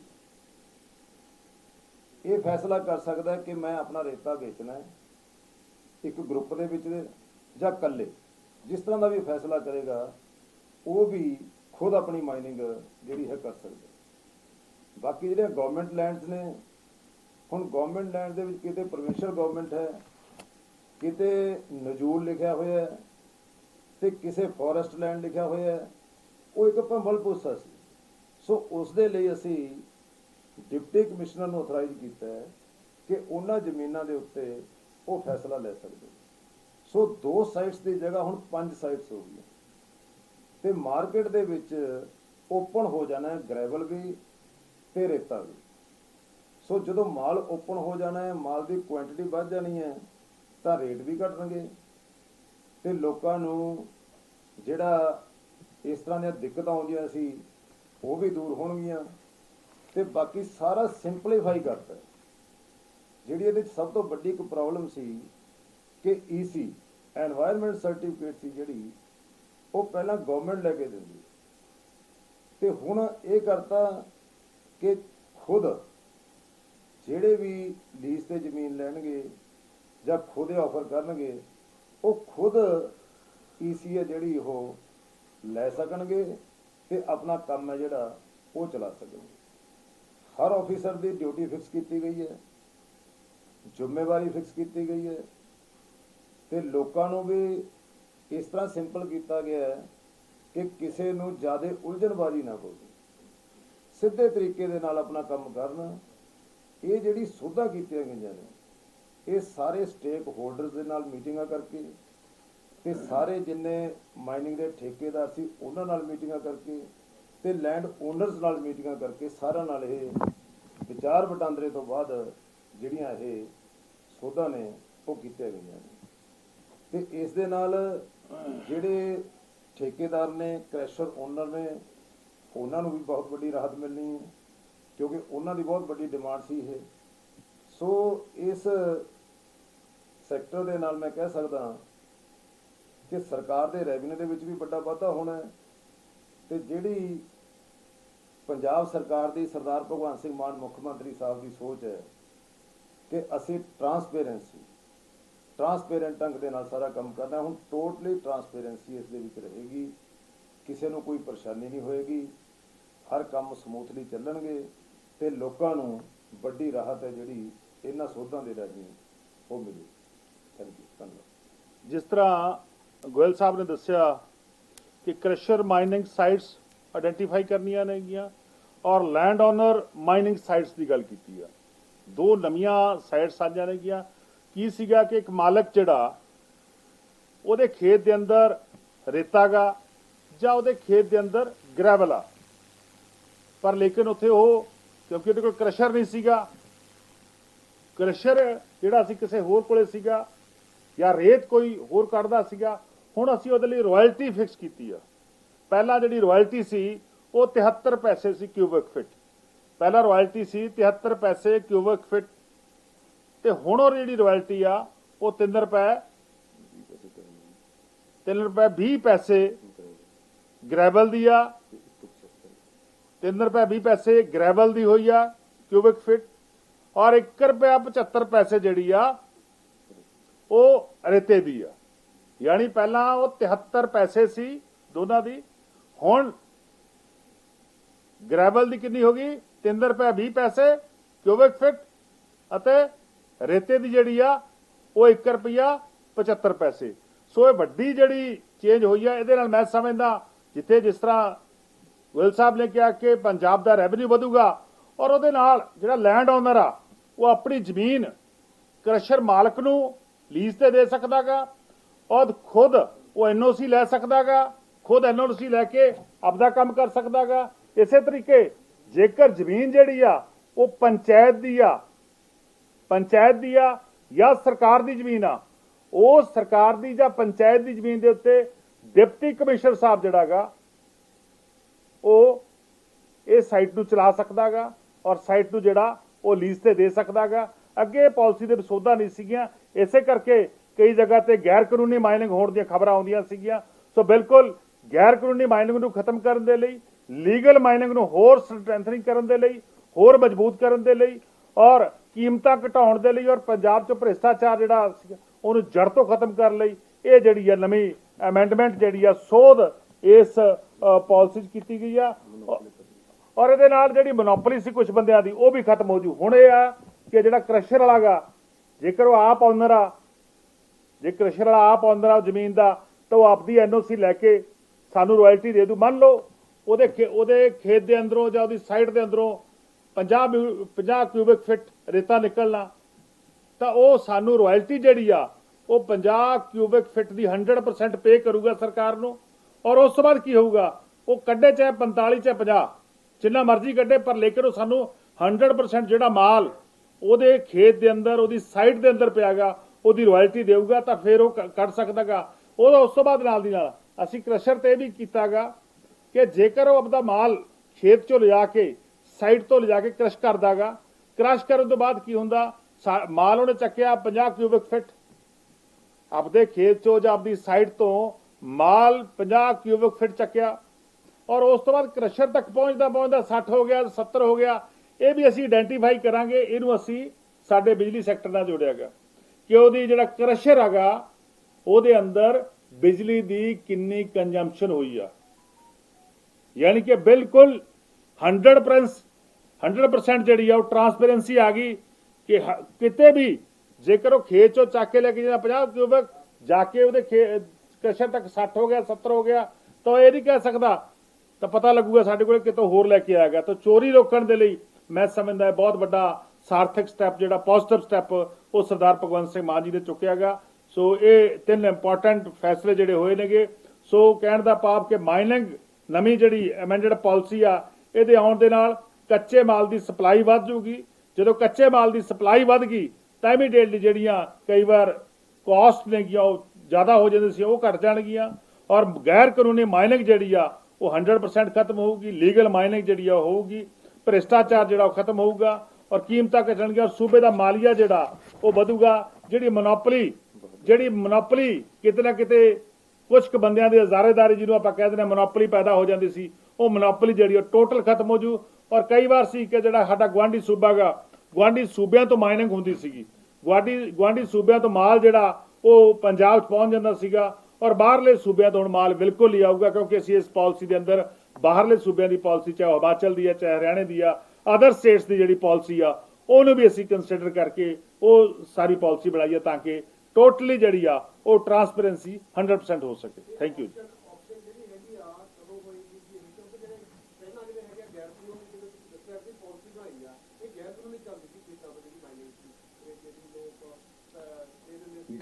ਇਹ ਫੈਸਲਾ ਕਰ ਸਕਦਾ ਕਿ ਮੈਂ ਆਪਣਾ ਰੇਤਾ ਵੇਚਣਾ ਹੈ, ਇੱਕ ਗਰੁੱਪ ਦੇ ਵਿੱਚ ਜਾਂ ਇਕੱਲੇ। ਜਿਸ ਤਰ੍ਹਾਂ ਦਾ ਵੀ ਫੈਸਲਾ ਕਰੇਗਾ, ਉਹ ਵੀ ਖੁਦ ਆਪਣੀ ਮਾਈਨਿੰਗ ਜਿਹੜੀ ਹੈ ਕਰ ਸਕਦਾ ਬਾਕੀ ਜਿਹੜੇ ਗਵਰਨਮੈਂਟ ਲੈਂਡਸ ਨੇ, ਹੁਣ ਗਵਰਨਮੈਂਟ ਲੈਂਡ ਦੇ ਵਿੱਚ ਕਿਤੇ ਪ੍ਰੋਵਿੰਸ਼ੀਅਲ ਗਵਰਨਮੈਂਟ ਹੈ, ਕਿਤੇ ਨਜੂਲ ਲਿਖਿਆ ਹੋਇਆ ਹੈ, ਤੇ ਕਿਸੇ ਫੋਰੈਸਟ ਲੈਂਡ ਲਿਖਿਆ ਹੋਇਆ ਹੈ, ਉਹ ਇੱਕ ਭੰਬਲ ਪੁੱਸਾ ਸੀ। ਸੋ ਉਸ ਦੇ ਲਈ ਅਸੀਂ ਡਿਪਟੀ ਕਮਿਸ਼ਨਰ ਨੂੰ ਅਥਰਾਈਜ਼ ਕੀਤਾ ਹੈ ਕਿ ਉਹਨਾਂ ਜ਼ਮੀਨਾਂ ਦੇ ਉੱਤੇ ਉਹ ਫੈਸਲਾ ਲੈ ਸਕਦੇ ਸੋ ਦੋ ਸਾਈਟਸ ਦੀ ਜਗ੍ਹਾ ਹੁਣ ਪੰਜ ਸਾਈਟਸ ਹੋ ਗਈਆਂ। ਤੇ ਮਾਰਕੀਟ ਦੇ ਵਿੱਚ ਓਪਨ ਹੋ ਜਾਣਾ ਹੈ ਗ੍ਰੈਵਲ ਵੀ ਤੇ ਰੇਤਾ ਵੀ। ਸੋ ਜਦੋਂ ਮਾਲ ਓਪਨ ਹੋ ਜਾਣਾ ਹੈ, ਮਾਲ ਦੀ ਕੁਆਂਟੀਟੀ ਵੱਧ ਜਾਣੀ ਹੈ, ਤਾਂ ਰੇਟ ਵੀ ਘਟਣਗੇ। ਤੇ ਲੋਕਾਂ ਨੂੰ ਜਿਹੜਾ ਇਸ ਤਰ੍ਹਾਂ ਦੀਆਂ ਦਿੱਕਤਾਂ ਆਉਂਦੀਆਂ ਸੀ, ਉਹ ਵੀ ਦੂਰ ਹੋਣਗੀਆਂ। ਤੇ ਬਾਕੀ ਸਾਰਾ ਸਿੰਪਲੀਫਾਈ ਕਰਤਾ। ਜਿਹੜੀ ਇਹਦੇ ਵਿੱਚ ਸਭ ਤੋਂ ਵੱਡੀ ਇੱਕ ਪ੍ਰੋਬਲਮ ਸੀ ਕਿ ਈਸੀ এনवायरमेंट ਸਰਟੀਫਿਕੇਟ ਸੀ ਜਿਹੜੀ, ਉਹ ਪਹਿਲਾਂ ਗਵਰਨਮੈਂਟ ਲੈ ਕੇ ਦਿੰਦੀ। ਤੇ ਹੁਣ ਇਹ ਕਰਤਾ ਕਿ ਖੁਦ ਜਿਹੜੇ ਵੀ ਲੀਸ ਤੇ ਜ਼ਮੀਨ ਲੈਣਗੇ ਜਾਂ ਖੁਦ ਇਹ ਆਫਰ ਕਰਨਗੇ, ਉਹ ਖੁਦ ਈਸੀਏ ਜਿਹੜੀ ਉਹ ਲੈ ਸਕਣਗੇ ਤੇ ਆਪਣਾ ਕੰਮ ਹੈ ਜਿਹੜਾ ਉਹ ਚਲਾ ਸਕਣਗੇ। ਹਰ ਆਫੀਸਰ ਦੀ ਡਿਊਟੀ ਫਿਕਸ ਕੀਤੀ ਗਈ ਹੈ, ਜ਼ਿੰਮੇਵਾਰੀ ਫਿਕਸ ਕੀਤੀ ਗਈ ਹੈ ਤੇ ਲੋਕਾਂ ਨੂੰ ਵੀ ਇਸ ਤਰ੍ਹਾਂ ਸਿੰਪਲ ਕੀਤਾ ਗਿਆ ਹੈ ਕਿ ਕਿਸੇ ਨੂੰ ਜ਼ਿਆਦਾ ਉਲਝਣਬਾਜ਼ੀ ਨਾ ਹੋਵੇ। ਸਿੱਧੇ ਤਰੀਕੇ ਦੇ ਨਾਲ ਆਪਣਾ ਕੰਮ ਕਰਨ, ਇਹ ਜਿਹੜੀ ਸੋਧਾਂ ਕੀਤੀਆਂ ਗਈਆਂ ਨੇ, ਇਹ ਸਾਰੇ ਸਟੇਕ ਹੋਲਡਰਸ ਦੇ ਨਾਲ ਮੀਟਿੰਗਾਂ ਕਰਕੇ ਤੇ ਸਾਰੇ ਜਿੰਨੇ ਮਾਈਨਿੰਗ ਦੇ ਠੇਕੇਦਾਰ ਸੀ ਉਹਨਾਂ ਨਾਲ ਮੀਟਿੰਗਾਂ ਕਰਕੇ ਤੇ ਲੈਂਡ ਓਨਰਸ ਨਾਲ ਮੀਟਿੰਗਾਂ ਕਰਕੇ ਸਾਰਿਆਂ ਨਾਲ ਇਹ ਵਿਚਾਰ ਵਟਾਂਦਰੇ ਤੋਂ ਬਾਅਦ ਜਿਹੜੀਆਂ ਇਹ ਸੋਧਾਂ ਨੇ ਉਹ ਕੀਤੀਆਂ ਗਈਆਂ ਨੇ। ਤੇ ਇਸ ਦੇ ਨਾਲ ਜਿਹੜੇ ਠੇਕੇਦਾਰ ਨੇ, ਕ੍ਰੈਸ਼ਰ ਓਨਰ ਨੇ, ਉਹਨਾਂ ਨੂੰ ਵੀ ਬਹੁਤ ਵੱਡੀ ਰਾਹਤ ਮਿਲਣੀ ਹੈ, ਕਿਉਂਕਿ ਉਹਨਾਂ ਦੀ ਬਹੁਤ ਵੱਡੀ ਡਿਮਾਂਡ ਸੀ ਇਹ। ਸੋ ਇਸ ਸੈਕਟਰ ਦੇ ਨਾਲ ਮੈਂ ਕਹਿ ਸਕਦਾ ਕਿ ਸਰਕਾਰ ਦੇ ਰੈਵਨਿਊ ਦੇ ਵਿੱਚ ਵੀ ਵੱਡਾ ਵਾਧਾ ਹੋਣਾ ਹੈ। ਤੇ ਜਿਹੜੀ ਪੰਜਾਬ ਸਰਕਾਰ ਦੀ ਸਰਦਾਰ ਭਗਵੰਤ ਸਿੰਘ ਮਾਨ ਮੁੱਖ ਮੰਤਰੀ ਸਾਹਿਬ ਦੀ ਸੋਚ ਹੈ ਕਿ ਅਸੀਂ ਟਰਾਂਸਪੇਰੈਂਸੀ ਟਰਾਂਸਪੇਰੈਂਟ ਢੰਗ ਦੇ ਨਾਲ ਸਾਰਾ ਕੰਮ ਕਰਨਾ, ਹੁਣ ਟੋਟਲੀ ਟਰਾਂਸਪੇਰੈਂਸੀ ਇਸ ਦੇ ਵਿੱਚ ਰਹੇਗੀ, ਕਿਸੇ ਨੂੰ ਕੋਈ ਪਰੇਸ਼ਾਨੀ ਨਹੀਂ ਹੋਏਗੀ, ਹਰ ਕੰਮ ਸਮੂਥਲੀ ਚੱਲਣਗੇ ਤੇ ਲੋਕਾਂ ਨੂੰ ਵੱਡੀ ਰਾਹਤ ਹੈ ਜਿਹੜੀ ਇਹਨਾਂ ਸੋਧਾਂ ਦੇ ਰਾਹੀਂ ਉਹ ਮਿਲੀ ਥੈਂਕ ਯੂ ਧੰਨਵਾਦ। ਜਿਸ ਤਰ੍ਹਾਂ ਗੋਇਲ ਸਾਹਿਬ ਨੇ ਦੱਸਿਆ ਕਿ ਕ੍ਰਸ਼ਰ ਮਾਈਨਿੰਗ ਸਾਈਟਸ ਆਇਡੈਂਟੀਫਾਈ ਕਰਨੀਆਂ ਨੇਗੀਆਂ ਔਰ ਲੈਂਡ ਓਨਰ ਮਾਈਨਿੰਗ ਸਾਈਟਸ ਦੀ ਗੱਲ ਕੀਤੀ ਆ। ਦੋ ਨਵੀਆਂ ਸਾਈਟਸ ਆਈਆਂ ਨੇਗੀਆਂ। ਕੀ ਸੀਗਾ ਕਿ ਇੱਕ ਮਾਲਕ ਜਿਹੜਾ, ਉਹਦੇ ਖੇਤ ਦੇ ਅੰਦਰ ਰੇਤਾਗਾ ਜਾਂ ਉਹਦੇ ਖੇਤ ਦੇ ਅੰਦਰ ਗ੍ਰੈਵਲ ਆ। ਪਰ ਲੇਕਿਨ ਉੱਥੇ ਉਹ, ਕਿਉਂਕਿ ਉਹਦੇ ਕੋਲ ਕ੍ਰਸ਼ਰ ਨਹੀਂ ਸੀਗਾ, ਕ੍ਰਸ਼ਰ ਜਿਹੜਾ ਸੀ ਕਿਸੇ ਹੋਰ ਕੋਲੇ ਸੀਗਾ ਜਾਂ ਰੇਤ ਕੋਈ ਹੋਰ ਕੱਢਦਾ ਸੀਗਾ ਹੁਣ ਅਸੀਂ ਉਹਦੇ ਲਈ ਰਾਇਲਟੀ ਫਿਕਸ ਕੀਤੀ ਆ। ਪਹਿਲਾਂ ਜਿਹੜੀ ਰਾਇਲਟੀ ਸੀ, ਉਹ 73 ਪੈਸੇ ਸੀ ਕਿਊਬਿਕ ਫਿਟ ਪਹਿਲਾਂ ਰਾਇਲਟੀ ਸੀ 73 ਪੈਸੇ ਕਿਊਬਿਕ ਫਿਟ ਤੇ ਹੁਣ ਉਹ ਜਿਹੜੀ ਰਾਇਲਟੀ ਆ, ਉਹ 3 ਰੁਪਏ 3 ਰੁਪਏ 20 ਪੈਸੇ ਗ੍ਰੈਵਲ ਦੀ ਆ। 3 ਰੁਪਏ 20 ਪੈਸੇ ਗ੍ਰੈਵਲ ਦੀ ਹੋਈ ਆ ਕਿਊਬਿਕ ਫਿਟ ਔਰ 1 ਰੁਪਿਆ 75 ਪੈਸੇ ਜਿਹੜੀ ਆ, ਉਹ ਰੇਤੇ ਦੀ ਆ। ਯਾਨੀ ਪਹਿਲਾਂ ਉਹ 73 ਪੈਸੇ ਸੀ ਦੋਨਾਂ ਦੀ। ਹੁਣ ਗ੍ਰੈਵਲ ਦੀ ਕਿੰਨੀ ਹੋ ਗਈ? 3 ਰੁਪਏ 20 ਪੈਸੇ ਕਿਊਬਿਕ ਫਿਟ ਅਤੇ ਰੇਤੇ ਦੀ ਜਿਹੜੀ ਆ, ਉਹ 1 ਰੁਪਿਆ 75 ਪੈਸੇ। ਸੋ ਇਹ ਵੱਡੀ ਜਿਹੜੀ ਚੇਂਜ ਹੋਈ ਆ, ਇਹਦੇ ਨਾਲ ਮੈਂ ਸਮਝਦਾ, ਜਿੱਥੇ ਜਿਸ ਤਰ੍ਹਾਂ ਗੋਇਲ ਸਾਹਿਬ ਨੇ ਕਿਹਾ ਕਿ ਪੰਜਾਬ ਦਾ ਰੈਵਨਿਊ ਵਧੂਗਾ ਔਰ ਉਹਦੇ ਨਾਲ ਜਿਹੜਾ ਲੈਂਡ ਓਨਰ ਆ, ਉਹ ਆਪਣੀ ਜ਼ਮੀਨ ਕਰਸ਼ਰ ਮਾਲਕ ਨੂੰ ਲੀਜ਼ ਤੇ ਦੇ ਸਕਦਾਗਾ। ਔਰ ਖੁਦ ਉਹ ਐਨਓਸੀ ਲੈ ਸਕਦਾਗਾ, ਖੁਦ ਐਨਓਸੀ ਲੈ ਕੇ ਆਪਦਾ ਕੰਮ ਕਰ ਸਕਦਾਗਾ। ਇਸੇ ਤਰੀਕੇ ਜੇਕਰ ਜ਼ਮੀਨ ਜਿਹੜੀ ਆ, ਉਹ ਪੰਚਾਇਤ ਦੀ ਆ, ਪੰਚਾਇਤ ਦੀ ਆ ਜਾਂ ਸਰਕਾਰ ਦੀ ਜ਼ਮੀਨ ਆ, ਉਹ ਸਰਕਾਰ ਦੀ ਜਾਂ ਪੰਚਾਇਤ ਦੀ ਜ਼ਮੀਨ ਦੇ ਉੱਤੇ ਡਿਪਟੀ ਕਮਿਸ਼ਨਰ ਸਾਹਿਬ ਜਿਹੜਾਗਾ, ਉਹ ਇਹ ਸਾਈਟ ਨੂੰ ਚਲਾ ਸਕਦਾਗਾ ਔਰ ਸਾਈਟ ਨੂੰ ਜਿਹੜਾ ਉਹ ਲੀਜ਼ ਤੇ ਦੇ ਸਕਦਾਗਾ। ਅੱਗੇ ਪਾਲਿਸੀ ਦੇ ਵਿਸੋਧਾਂ ਨਹੀਂ ਸੀਗੀਆਂ, ਇਸੇ ਕਰਕੇ ਕਈ ਜਗ੍ਹਾ ਤੇ ਗੈਰ ਕਾਨੂੰਨੀ ਮਾਈਨਿੰਗ ਹੋਣ ਦੀਆਂ ਖਬਰਾਂ ਆਉਂਦੀਆਂ ਸੀਗੀਆਂ। ਸੋ ਬਿਲਕੁਲ ਗੈਰ ਕਾਨੂੰਨੀ ਮਾਈਨਿੰਗ ਨੂੰ ਖਤਮ ਕਰਨ ਦੇ ਲਈ, ਲੀਗਲ ਮਾਈਨਿੰਗ ਨੂੰ ਹੋਰ ਸਟਰੈਂਥਨਿੰਗ ਕਰਨ ਦੇ ਲਈ, ਹੋਰ ਮਜ਼ਬੂਤ ਕਰਨ ਦੇ ਲਈ ਔਰ ਕੀਮਤਾਂ ਘਟਾਉਣ ਦੇ ਲਈ ਔਰ ਪੰਜਾਬ 'ਚ ਭ੍ਰਿਸ਼ਟਾਚਾਰ ਜਿਹੜਾ ਸੀਗਾ, ਉਹਨੂੰ ਜੜ ਤੋਂ ਖਤਮ ਕਰਨ ਲਈ ਇਹ ਜਿਹੜੀ ਆ ਨਵੀਂ ਅਮੈਂਡਮੈਂਟ ਜਿਹੜੀ ਆ ਸੋਧ ਇਸ ਪਾਲਿਸੀ 'ਚ ਕੀਤੀ ਗਈ ਆ। ਔਰ ਇਹਦੇ ਨਾਲ ਜਿਹੜੀ ਮੋਨੋਪੋਲੀ ਸੀ ਕੁਝ ਬੰਦਿਆਂ ਦੀ, ਉਹ ਵੀ ਖਤਮ ਹੋ ਜੂ। ਹੁਣ ਇਹ ਆ ਕਿ ਜਿਹੜਾ ਕ੍ਰਸ਼ਰ ਵਾਲਾਗਾ ਜੇਕਰ ਉਹ ਆਪ ਓਨਰ ਆ ਜੇ ਕ੍ਰਸ਼ਰ ਵਾਲਾ ਆਪ ਆਉਂਦਾ ਜ਼ਮੀਨ ਦਾ, ਤਾਂ ਉਹ ਆਪਦੀ ਐਨਓਸੀ ਲੈ ਕੇ ਸਾਨੂੰ ਰਾਇਲਟੀ ਦੇ ਦੂ। ਮੰਨ ਲਓ, ਉਹਦੇ ਖੇ- ਉਹਦੇ ਖੇਤ ਦੇ ਅੰਦਰੋਂ ਜਾਂ ਉਹਦੀ ਸਾਈਡ ਦੇ ਅੰਦਰੋਂ 50 ਮਿਊ- 50 ਕਿਊਬਿਕ ਫਿਟ ਰੇਤਾ ਨਿਕਲਣਾ, ਤਾਂ ਉਹ ਸਾਨੂੰ ਰਾਇਲਟੀ ਜਿਹੜੀ ਆ, ਉਹ 50 ਕਿਊਬਿਕ ਫਿਟ ਦੀ 100% ਪੇ ਕਰੂਗਾ ਸਰਕਾਰ ਨੂੰ। ਔਰ ਉਸ ਤੋਂ ਬਾਅਦ ਕੀ ਹੋਊਗਾ? ਉਹ ਕੱਢੇ ਚਾਹੇ 45 ਚਾਹੇ 50 ਜਿੰਨਾ ਮਰਜ਼ੀ ਕੱਢੇ, ਪਰ ਲੇਕਿਨ ਉਹ ਸਾਨੂੰ 100% ਜਿਹੜਾ ਮਾਲ ਉਹਦੇ ਖੇਤ ਦੇ ਅੰਦਰ, ਉਹਦੀ ਸਾਈਡ ਦੇ ਅੰਦਰ ਪਿਆਗਾ ਉਹਦੀ ਰਾਇਲਟੀ ਦੇਊਗਾ ਤਾਂ ਫਿਰ ਉਹ ਕ- ਕੱਢ ਸਕਦਾਗਾ। ਉਹ ਉਸ ਤੋਂ ਬਾਅਦ ਨਾਲ ਦੀ ਨਾਲ ਅਸੀਂ ਕ੍ਰਸ਼ਰ ਤੇ ਇਹ ਵੀ ਕੀਤਾਗਾ ਕਿ ਜੇਕਰ ਉਹ ਆਪਦਾ ਮਾਲ ਖੇਤ ਚੋਂ ਲਿਜਾ ਕੇ ਸਾਈਡ ਤੋਂ ਲਿਜਾ ਕੇ ਕ੍ਰਸ਼ ਕਰਦਾਗਾ ਕ੍ਰਸ਼ ਕਰਨ ਤੋਂ ਬਾਅਦ ਕੀ ਹੁੰਦਾ? ਸਾ- ਮਾਲ ਉਹਨੇ ਚੱਕਿਆ 50 ਕਿਊਬਿਕ ਫਿਟ ਆਪਦੇ ਖੇਤ ਚੋਂ ਜਾਂ ਆਪਦੀ ਸਾਈਡ ਤੋਂ ਮਾਲ 50 ਕਿਊਬਿਕ ਫਿਟ ਚੱਕਿਆ। ਔਰ ਉਸ ਤੋਂ ਬਾਅਦ ਕ੍ਰਸ਼ਰ ਤੱਕ ਪਹੁੰਚਦਾ ਪਹੁੰਚਦਾ 60 ਹੋ ਗਿਆ 70 ਹੋ ਗਿਆ। ਇਹ ਵੀ ਅਸੀਂ ਆਇਡੈਂਟੀਫਾਈ ਕਰਾਂਗੇ, ਇਹਨੂੰ ਅਸੀਂ ਸਾਡੇ ਬਿਜਲੀ ਸੈਕਟਰ ਨਾਲ ਜੋੜਿਆ ਗਿਆ ਕਿ ਉਹਦੀ ਜਿਹੜਾ ਕਰਸ਼ਰ ਹੈਗਾ, ਉਹਦੇ ਅੰਦਰ ਬਿਜਲੀ ਦੀ ਕਿੰਨੀ ਕੰਜੰਪਸ਼ਨ ਹੋਈ ਆ। ਯਾਨੀ ਕਿ ਬਿਲਕੁਲ 100% 100% ਜਿਹੜੀ ਆ, ਉਹ ਟਰਾਂਸਪੇਰੈਂਸੀ ਆ ਗਈ ਕਿ ਕਿਤੇ ਵੀ ਜੇਕਰ ਉਹ ਖੇਤ ਚੋਂ ਚੱਕ ਕੇ ਲੈ ਕੇ ਜਿਹੜਾ 50 ਕਿਊਬਿਕ ਜਾ ਕੇ ਉਹਦੇ ਖੇ- ਕ੍ਰਸ਼ਰ ਤੱਕ 60 ਹੋ ਗਿਆ 70 ਹੋ ਗਿਆ, ਤਾਂ ਉਹ ਇਹ ਨਹੀਂ ਕਹਿ ਸਕਦਾ। ਤਾਂ ਪਤਾ ਲੱਗੂਗਾ ਸਾਡੇ ਕੋਲ ਕਿਤੋਂ ਹੋਰ ਲੈ ਕੇ ਆਇਆ ਗਿਆ। ਤਾਂ ਚੋਰੀ ਰੋਕਣ ਦੇ ਲਈ ਮੈਂ ਸਮਝਦਾ ਬਹੁਤ ਵੱਡਾ ਸਾਰਥਕ ਸਟੈਪ ਜਿਹੜਾ ਪੋਜ਼ਿਟਿਵ ਸਟੈਪ ਉਹ ਸਰਦਾਰ ਭਗਵੰਤ ਸਿੰਘ ਮਾਨ ਜੀ ਨੇ ਚੁੱਕਿਆਗਾ ਸੋ ਇਹ ਤਿੰਨ ਇੰਪੋਰਟੈਂਟ ਫੈਸਲੇ ਜਿਹੜੇ ਹੋਏ ਨੇਗੇ। ਸੋ ਕਹਿਣ ਦਾ ਭਾਵ ਕਿ ਮਾਈਨਿੰਗ ਨਵੀਂ ਜਿਹੜੀ ਅਮੈਂਡਡ ਪਾਲਿਸੀ ਆ, ਇਹਦੇ ਆਉਣ ਦੇ ਨਾਲ ਕੱਚੇ ਮਾਲ ਦੀ ਸਪਲਾਈ ਵੱਧ ਜੂਗੀ ਜਦੋਂ ਕੱਚੇ ਮਾਲ ਦੀ ਸਪਲਾਈ ਵੱਧ ਗਈ, ਤਾਂ ਇਮੀਡੀਏਟਲੀ ਜਿਹੜੀਆਂ ਕਈ ਵਾਰ ਕਾਸਟ ਨੇਗੀਆਂ ਉਹ ਜ਼ਿਆਦਾ ਹੋ ਜਾਂਦੇ ਸੀ, ਉਹ ਘਟ ਜਾਣਗੀਆਂ। ਔਰ ਗੈਰ ਕਾਨੂੰਨੀ ਮਾਈਨਿੰਗ ਜਿਹੜੀ ਆ, ਉਹ 100% ਖਤਮ ਹੋਊਗੀ। ਲੀਗਲ ਮਾਈਨਿੰਗ ਜਿਹੜੀ ਆ, ਉਹ ਹੋਊਗੀ। ਭ੍ਰਿਸ਼ਟਾਚਾਰ ਜਿਹੜਾ, ਉਹ ਖਤਮ ਹੋਊਗਾ। ਔਰ ਕੀਮਤਾਂ ਘਟਣਗੀਆਂ। ਔਰ ਸੂਬੇ ਦਾ ਮਾਲੀਆ ਜਿਹੜਾ ਉਹ ਵਧੂਗਾ। ਜਿਹੜੀ ਮੋਨੋਪੋਲੀ ਜਿਹੜੀ ਮੋਨੋਪੋਲੀ ਕਿਤੇ ਨਾ ਕਿਤੇ ਕੁਝ ਕੁ ਬੰਦਿਆਂ ਦੀ ਹਜ਼ਾਰੇਦਾਰੀ ਜਿਹਨੂੰ ਆਪਾਂ ਕਹਿੰਦੇ ਨੇ ਮੋਨੋਪੋਲੀ ਪੈਦਾ ਹੋ ਜਾਂਦੀ ਸੀ, ਉਹ ਮੋਨੋਪੋਲੀ ਜਿਹੜੀ ਉਹ ਟੋਟਲ ਖਤਮ ਹੋ ਜੂ। ਔਰ ਕਈ ਵਾਰ ਸੀ ਕਿ ਜਿਹੜਾ ਸਾਡਾ ਗਵਾਂਢੀ ਸੂਬਾ ਗਾ ਗਵਾਂਢੀ ਸੂਬਿਆਂ ਤੋਂ ਮਾਈਨਿੰਗ ਹੁੰਦੀ ਸੀਗੀ। ਗਵਾਂਢੀ ਗਵਾਂਢੀ ਸੂਬਿਆਂ ਤੋਂ ਮਾਲ ਜਿਹੜਾ, ਉਹ ਪੰਜਾਬ 'ਚ ਪਹੁੰਚ ਜਾਂਦਾ ਸੀਗਾ। ਔਰ ਬਾਹਰਲੇ ਸੂਬਿਆਂ ਤੋਂ ਹੁਣ ਮਾਲ ਬਿਲਕੁਲ ਹੀ ਆਊਗਾ, ਕਿਉਂਕਿ ਅਸੀਂ ਇਸ ਪਾਲਿਸੀ ਦੇ ਅੰਦਰ ਬਾਹਰਲੇ ਸੂਬਿਆਂ ਦੀ ਪਾਲਿਸੀ, ਚਾਹੇ ਹਿਮਾਚਲ ਦੀ ਹੈ ਚਾਹੇ ਹਰਿਆਣੇ ਦੀ ਆ ਅਦਰ ਸਟੇਟਸ ਦੀ ਜਿਹੜੀ ਪਾਲਿਸੀ ਆ ਉਹਨੂੰ ਵੀ ਅਸੀਂ ਕੰਸੀਡਰ ਕਰਕੇ ਉਹ ਸਾਰੀ ਪਾਲਿਸੀ ਬਣਾਈ ਹੈ ਤਾਂ ਕਿ ਟੋਟਲੀ ਜਿਹੜੀ ਆ, ਉਹ ਟਰਾਂਸਪੇਰੈਂਸੀ 100% ਹੋ ਸਕੇ। ਥੈਂਕ ਯੂ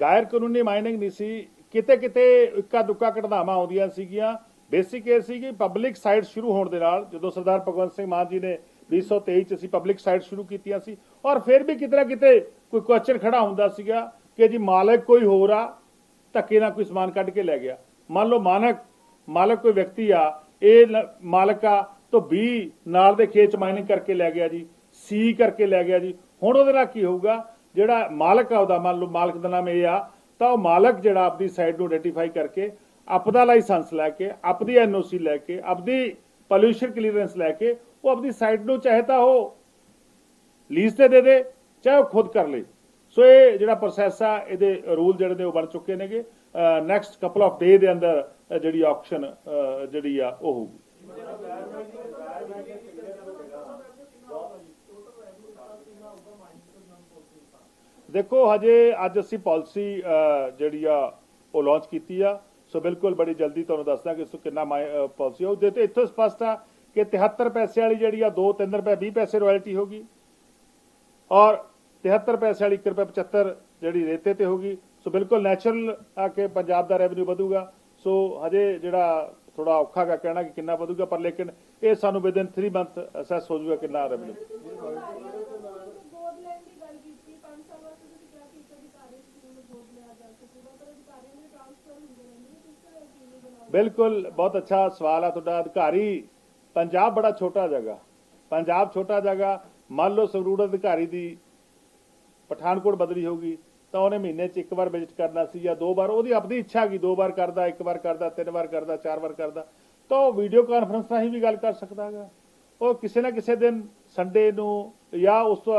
ਗੈਰ ਕਾਨੂੰਨੀ ਮਾਈਨਿੰਗ ਨਹੀਂ ਸੀ। ਕਿਤੇ ਕਿਤੇ ਇੱਕਾ ਦੁੱਕਾ ਘਟਨਾਵਾਂ ਆਉਂਦੀਆਂ ਸੀਗੀਆਂ। ਬੇਸਿਕ ਇਹ ਸੀ ਕਿ ਪਬਲਿਕ ਸਾਈਡ ਸ਼ੁਰੂ ਹੋਣ ਦੇ ਨਾਲ ਜਦੋਂ ਸਰਦਾਰ ਭਗਵੰਤ ਸਿੰਘ ਮਾਨ ਜੀ ਨੇ 2023 ਚ ਅਸੀਂ ਪਬਲਿਕ ਸਾਈਟ ਸ਼ੁਰੂ ਕੀਤੀਆਂ ਸੀ ਔਰ ਫਿਰ ਵੀ ਕਿਤੇ ਨਾ ਕਿਤੇ ਕੋਈ ਕੁਐਸਚਨ ਖੜਾ ਹੁੰਦਾ ਸੀਗਾ ਕਿ ਜੀ ਮਾਲਕ ਕੋਈ ਹੋਰ ਆ, ਧੱਕੇ ਨਾਲ ਕੋਈ ਸਮਾਨ ਕੱਢ ਕੇ ਲੈ ਗਿਆ। ਮੰਨ ਲਓ ਮਾਲਕ ਮਾਲਕ ਕੋਈ ਵਿਅਕਤੀ ਆ, ਇਹ ਮਾਲਕ ਆ, ਤੋਂ 20 ਨਾਲ ਦੇ ਖੇਤ ਚ ਮਾਈਨਿੰਗ ਕਰਕੇ ਲੈ ਗਿਆ ਜੀ ਸੀ ਕਰਕੇ ਲੈ ਗਿਆ ਜੀ। ਹੁਣ ਉਹਦੇ ਨਾਲ ਕੀ ਹੋਊਗਾ? ਜਿਹੜਾ ਮਾਲਕ ਆ ਉਹਦਾ, ਮੰਨ ਲਓ ਮਾਲਕ ਦਾ ਨਾਮ ਇਹ ਆ, ਤਾਂ ਉਹ ਮਾਲਕ ਜਿਹੜਾ ਆਪਦੀ ਸਾਈਟ ਨੂੰ ਆਈਡੈਂਟੀਫਾਈ ਕਰਕੇ ਆਪਦਾ ਲਾਇਸੈਂਸ ਲੈ ਕੇ, ਆਪਦੀ ਐਨਓਸੀ ਲੈ ਕੇ, ਆਪਦੀ ਪੋਲਿਊਸ਼ਨ ਕਲੀਅਰੈਂਸ ਲੈ ਕੇ ਉਹ ਆਪਣੀ ਸਾਈਟ ਨੂੰ ਚਾਹੇ ਤਾਂ ਉਹ ਲੀਜ਼ ਤੇ ਦੇ ਦੇ ਚਾਹੇ ਉਹ ਖੁਦ ਕਰ ਲੇ ਸੋ ਇਹ ਜਿਹੜਾ ਪ੍ਰੋਸੈਸ ਆ ਇਹਦੇ ਰੂਲ ਜਿਹੜੇ ਨੇ ਉਹ ਬਣ ਚੁੱਕੇ ਨੇਗੇ ਨੈਕਸਟ ਕਪਲ ਆਫ ਡੇ ਦੇ ਅੰਦਰ ਜਿਹੜੀ ਆਕਸ਼ਨ ਜਿਹੜੀ ਆ ਉਹ ਹੋਊਗੀ ਦੇਖੋ ਹਜੇ ਅੱਜ ਅਸੀਂ ਪਾਲਿਸੀ ਜਿਹੜੀ ਆ ਉਹ ਲਾਂਚ ਕੀਤੀ ਆ ਸੋ ਬਿਲਕੁਲ ਬੜੀ ਜਲਦੀ ਤੁਹਾਨੂੰ ਦੱਸਦਾ ਕਿ ਇਸ ਤੋਂ ਕਿੰਨਾ ਪਾਲਿਸੀ ਹੋ ਜੇ ਤੇ ਇੱਥੋਂ ਸਪਸ਼ਟ ਆ ਕਿ 73 ਪੈਸੇ ਵਾਲੀ ਜਿਹੜੀ ਆ 2 3 ਰੁਪਏ 20 ਪੈਸੇ ਰਾਇਲਟੀ ਹੋਗੀ ਔਰ 73 ਪੈਸੇ ਵਾਲੀ 1 ਰੁਪਏ 75 ਜਿਹੜੀ ਰੇਤੇ ਤੇ ਹੋਗੀ ਸੋ ਬਿਲਕੁਲ ਨੈਚੁਰਲ ਆ ਕੇ ਪੰਜਾਬ ਦਾ ਰੈਵਨਿਊ ਵਧੂਗਾ। ਸੋ ਹਜੇ ਜਿਹੜਾ ਥੋੜਾ ਔਖਾ ਗਾ ਕਹਿਣਾ ਕਿ ਕਿੰਨਾ ਵਧੂਗਾ, ਪਰ ਲੇਕਿਨ ਇਹ ਸਾਨੂੰ ਵਿਦਨ 3 ਮੰਥ ਅਸੈਸ ਹੋ ਜਾਊਗਾ ਕਿੰਨਾ ਰੈਵਨਿਊ ਬਿਲਕੁਲ, ਬਹੁਤ ਅੱਛਾ ਸਵਾਲ ਆ ਤੁਹਾਡਾ। ਅਧਿਕਾਰੀ ਪੰਜਾਬ ਬੜਾ ਛੋਟਾ ਜਗ੍ਹਾ। ਪੰਜਾਬ ਛੋਟਾ ਜਗ੍ਹਾ, ਮੰਨ ਲਓ ਸੰਗਰੂਰ ਅਧਿਕਾਰੀ ਦੀ ਪਠਾਨਕੋਟ ਬਦਲੀ ਹੋਊਗੀ ਤਾਂ ਉਹਨੇ ਮਹੀਨੇ 'ਚ ਇੱਕ ਵਾਰ ਵਿਜ਼ਿਟ ਕਰਨਾ ਸੀ ਜਾਂ ਦੋ ਵਾਰ, ਉਹਦੀ ਆਪਣੀ ਇੱਛਾ ਕੀ ਦੋ ਵਾਰ ਕਰਦਾ, ਇੱਕ ਵਾਰ ਕਰਦਾ, ਤਿੰਨ ਵਾਰ ਕਰਦਾ, ਚਾਰ ਵਾਰ ਕਰਦਾ। ਤਾਂ ਉਹ ਵੀਡੀਓ ਕਾਨਫਰੰਸ ਰਾਹੀਂ ਵੀ ਗੱਲ ਕਰ ਸਕਦਾ ਹੈਗਾ। ਉਹ ਕਿਸੇ ਨਾ ਕਿਸੇ ਦਿਨ ਸੰਡੇ ਨੂੰ ਜਾਂ ਉਸ ਤੋਂ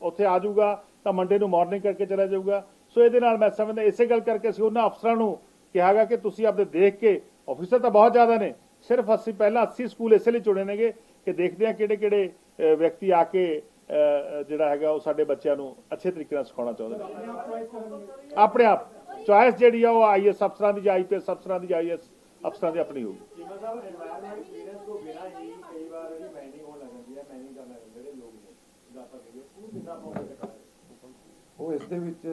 ਉੱਥੇ ਆ ਜਾਊਗਾ, ਤਾਂ ਮੰਡੇ ਨੂੰ ਮਾਰਨਿੰਗ ਕਰਕੇ ਚਲਾ ਜਾਊਗਾ। ਸੋ ਇਹਦੇ ਨਾਲ ਮੈਂ ਸਮਝਦਾ, ਇਸੇ ਗੱਲ ਕਰਕੇ ਅਸੀਂ ਉਹਨਾਂ ਅਫਸਰਾਂ ਨੂੰ ਕਿਹਾਗਾ ਕਿ ਤੁਸੀਂ ਆਪਦੇ ਦੇਖ ਕੇ ਆਫੀਸਰ ਤਾਂ ਬਹੁਤ ਜ਼ਿਆਦਾ ਨੇ ਸਿਰਫ ਅਸੀਂ ਪਹਿਲਾਂ 80 ਸਕੂਲ ਇਸੇ ਲਈ ਚੁਣੇ ਨੇਗੇ ਕਿ ਦੇਖਦੇ ਆ ਕਿਹੜੇ ਕਿਹੜੇ ਵਿਅਕਤੀ ਆ ਕੇ ਜਿਹੜਾ ਹੈਗਾ ਉਹ ਸਾਡੇ ਬੱਚਿਆਂ ਨੂੰ ਅੱਛੇ ਤਰੀਕੇ ਨਾਲ ਸਿਖਾਉਣਾ ਚਾਹੁੰਦੇ ਨੇ। ਆਪਣੇ ਆਪ, ਚੁਆਇਸ ਜਿਹੜੀ ਆ ਉਹ ਆਈਐਸ ਅਫਸਰਾਂ ਦੀ ਜਾਂ ਆਈਪੀਐਸ ਅਫਸਰਾਂ ਦੀ ਜਾਂ ਆਈਐਸ ਅਫਸਰਾਂ ਦੀ ਆਪਣੀ ਹੋਊਗੀ। ਉਹ ਇਸ ਦੇ ਵਿੱਚ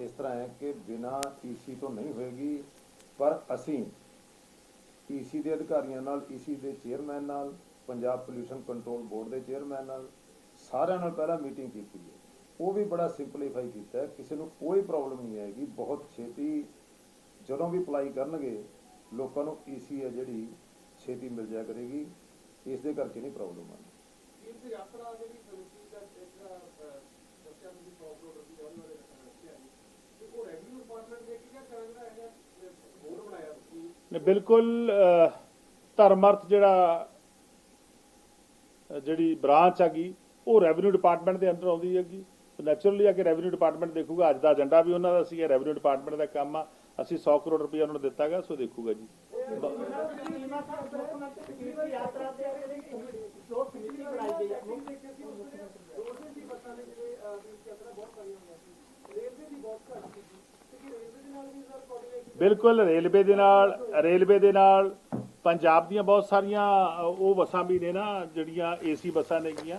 ਇਸ ਤਰ੍ਹਾਂ ਹੈ ਕਿ ਬਿਨਾ ਟੀਸੀ ਤੋਂ ਨਹੀਂ ਹੋਏਗੀ, ਪਰ ਅਸੀਂ ਈਸੀ ਦੇ ਅਧਿਕਾਰੀਆਂ ਨਾਲ ਈਸੀ ਦੇ ਚੇਅਰਮੈਨ ਨਾਲ, ਪੰਜਾਬ ਪੋਲਿਊਸ਼ਨ ਕੰਟਰੋਲ ਬੋਰਡ ਦੇ ਚੇਅਰਮੈਨ ਨਾਲ ਸਾਰਿਆਂ ਨਾਲ ਪਹਿਲਾਂ ਮੀਟਿੰਗ ਕੀਤੀ ਹੈ। ਉਹ ਵੀ ਬੜਾ ਸਿੰਪਲੀਫਾਈ ਕੀਤਾ ਕਿਸੇ ਨੂੰ ਕੋਈ ਪ੍ਰੋਬਲਮ ਨਹੀਂ ਆਏਗੀ। ਬਹੁਤ ਛੇਤੀ ਜਦੋਂ ਵੀ ਅਪਲਾਈ ਕਰਨਗੇ, ਲੋਕਾਂ ਨੂੰ ਈਸੀ ਹੈ ਜਿਹੜੀ ਛੇਤੀ ਮਿਲ ਜਾਇਆ ਕਰੇਗੀ। ਇਸ ਦੇ ਕਰਕੇ ਨਹੀਂ ਪ੍ਰੋਬਲਮ ਆਉਂਦੀ। ਇਸ ਯਾਤਰਾ ਜਿਹੜੀ ਨੇ ਬਿਲਕੁਲ ਅਹ, ਧਰਮ ਅਰਥ ਜਿਹੜਾ ਜਿਹੜੀ ਬ੍ਰਾਂਚ ਹੈਗੀ ਉਹ ਰੈਵਨਿਊ ਡਿਪਾਰਟਮੈਂਟ ਦੇ ਅੰਦਰ ਆਉਂਦੀ ਹੈਗੀ। ਨੈਚੁਰਲੀ ਆ ਕਿ ਰੈਵਨਿਊ ਡਿਪਾਰਟਮੈਂਟ ਦੇਖੂਗਾ ਅੱਜ ਦਾ ਏਜੰਡਾ ਵੀ ਉਹਨਾਂ ਦਾ ਸੀ ਰੈਵਨਿਊ ਡਿਪਾਰਟਮੈਂਟ ਦਾ ਕੰਮ ਆ। ਅਸੀਂ 100 ਕਰੋੜ ਰੁਪਏ ਉਹਨਾਂ ਨੂੰ ਦਿੱਤਾਗਾ ਸੋ ਦੇਖੂਗਾ ਜੀ। ਯਾਤਰਾ ਤੇ ਜੋ ਸਮਿਤੀ ਬਣਾਈ ਗਈ ਹੈ ਰੋਡਵੇਜ਼ ਦੀ ਬੱਸਾਂ ਨੇ ਜਿਹੜੇ ਅਹ, ਵੀ ਇਸ ਯਾਤਰਾ ਬਹੁਤ ਸਾਰੀਆਂ ਹੋਈਆਂ ਸੀ ਰੇਲਵੇ ਦੀ ਬਹੁਤ ਘੱਟ ਸੀ ਤੇ ਕੀ ਰੇਲਵੇ ਦੇ ਨਾਲ ਵੀ ਸਰ ਕੋਆਰਡੀਨੇਸ਼ਨ ਬਿਲਕੁਲ, ਰੇਲਵੇ ਦੇ ਨਾਲ, ਰੇਲਵੇ ਦੇ ਨਾਲ, ਪੰਜਾਬ ਦੀਆਂ ਬਹੁਤ ਸਾਰੀਆਂ ਉਹ ਬੱਸਾਂ ਵੀ ਨੇ ਨਾ, ਜਿਹੜੀਆਂ ਏਸੀ ਬੱਸਾਂ ਨੇਗੀਆਂ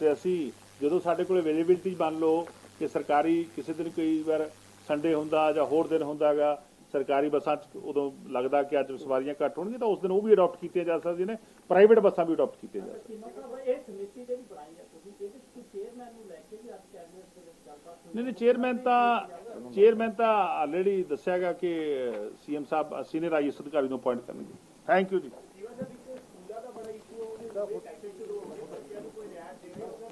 ਤੇ ਅਸੀਂ ਜਦੋਂ ਸਾਡੇ ਕੋਲ ਅਵੇਲੇਬਿਲਟੀ ਮੰਨ ਲਓ ਕਿ ਸਰਕਾਰੀ ਕਿਸੇ ਦਿਨ ਕਈ ਵਾਰ ਸੰਡੇ ਹੁੰਦਾ ਜਾਂ ਹੋਰ ਦਿਨ ਹੁੰਦਾਗਾ ਸਰਕਾਰੀ ਬੱਸਾਂ 'ਚ ਉਦੋਂ ਲੱਗਦਾ ਕਿ ਅੱਜ ਸਵਾਰੀਆਂ ਘੱਟ ਹੋਣਗੀਆਂ, ਤਾਂ ਉਸ ਦਿਨ ਉਹ ਵੀ ਅਡਾਪਟ ਕੀਤੀਆਂ ਜਾ ਸਕਦੀਆਂ ਨੇ ਪ੍ਰਾਈਵੇਟ ਬੱਸਾਂ ਵੀ ਅਡਾਪਟ ਕੀਤੀਆਂ ਜਾ ਸਕਦੀਆਂ ਇਹ ਸਮਿਤੀ ਜਿਹੜੀ ਬਣਾਈ ਹੈ ਤੁਸੀਂ ਇਹਦੇ ਵਿੱਚ ਚੇਅਰਮੈਨ ਨੂੰ ਲੈ ਕੇ ਵੀ ਅੱਜ ਕੈਬਨਿਟ ਦੇ ਵਿੱਚ ਗੱਲਬਾਤ ਹੋਈ ਨਹੀਂ ਨਹੀਂ ਚੇਅਰਮੈਨ ਤਾਂ ਚੇਅਰਮੈਨ ਤਾਂ ਆਲਰੇਡੀ ਦੱਸਿਆਗਾ ਕਿ ਸੀਐਮ ਸਾਹਿਬ ਸੀਨੀਅਰ ਆਈਐਸ ਅਧਿਕਾਰੀ ਨੂੰ ਅਪਾਇੰਟ ਕਰਨਗੇ। ਥੈਂਕ ਯੂ ਜੀ।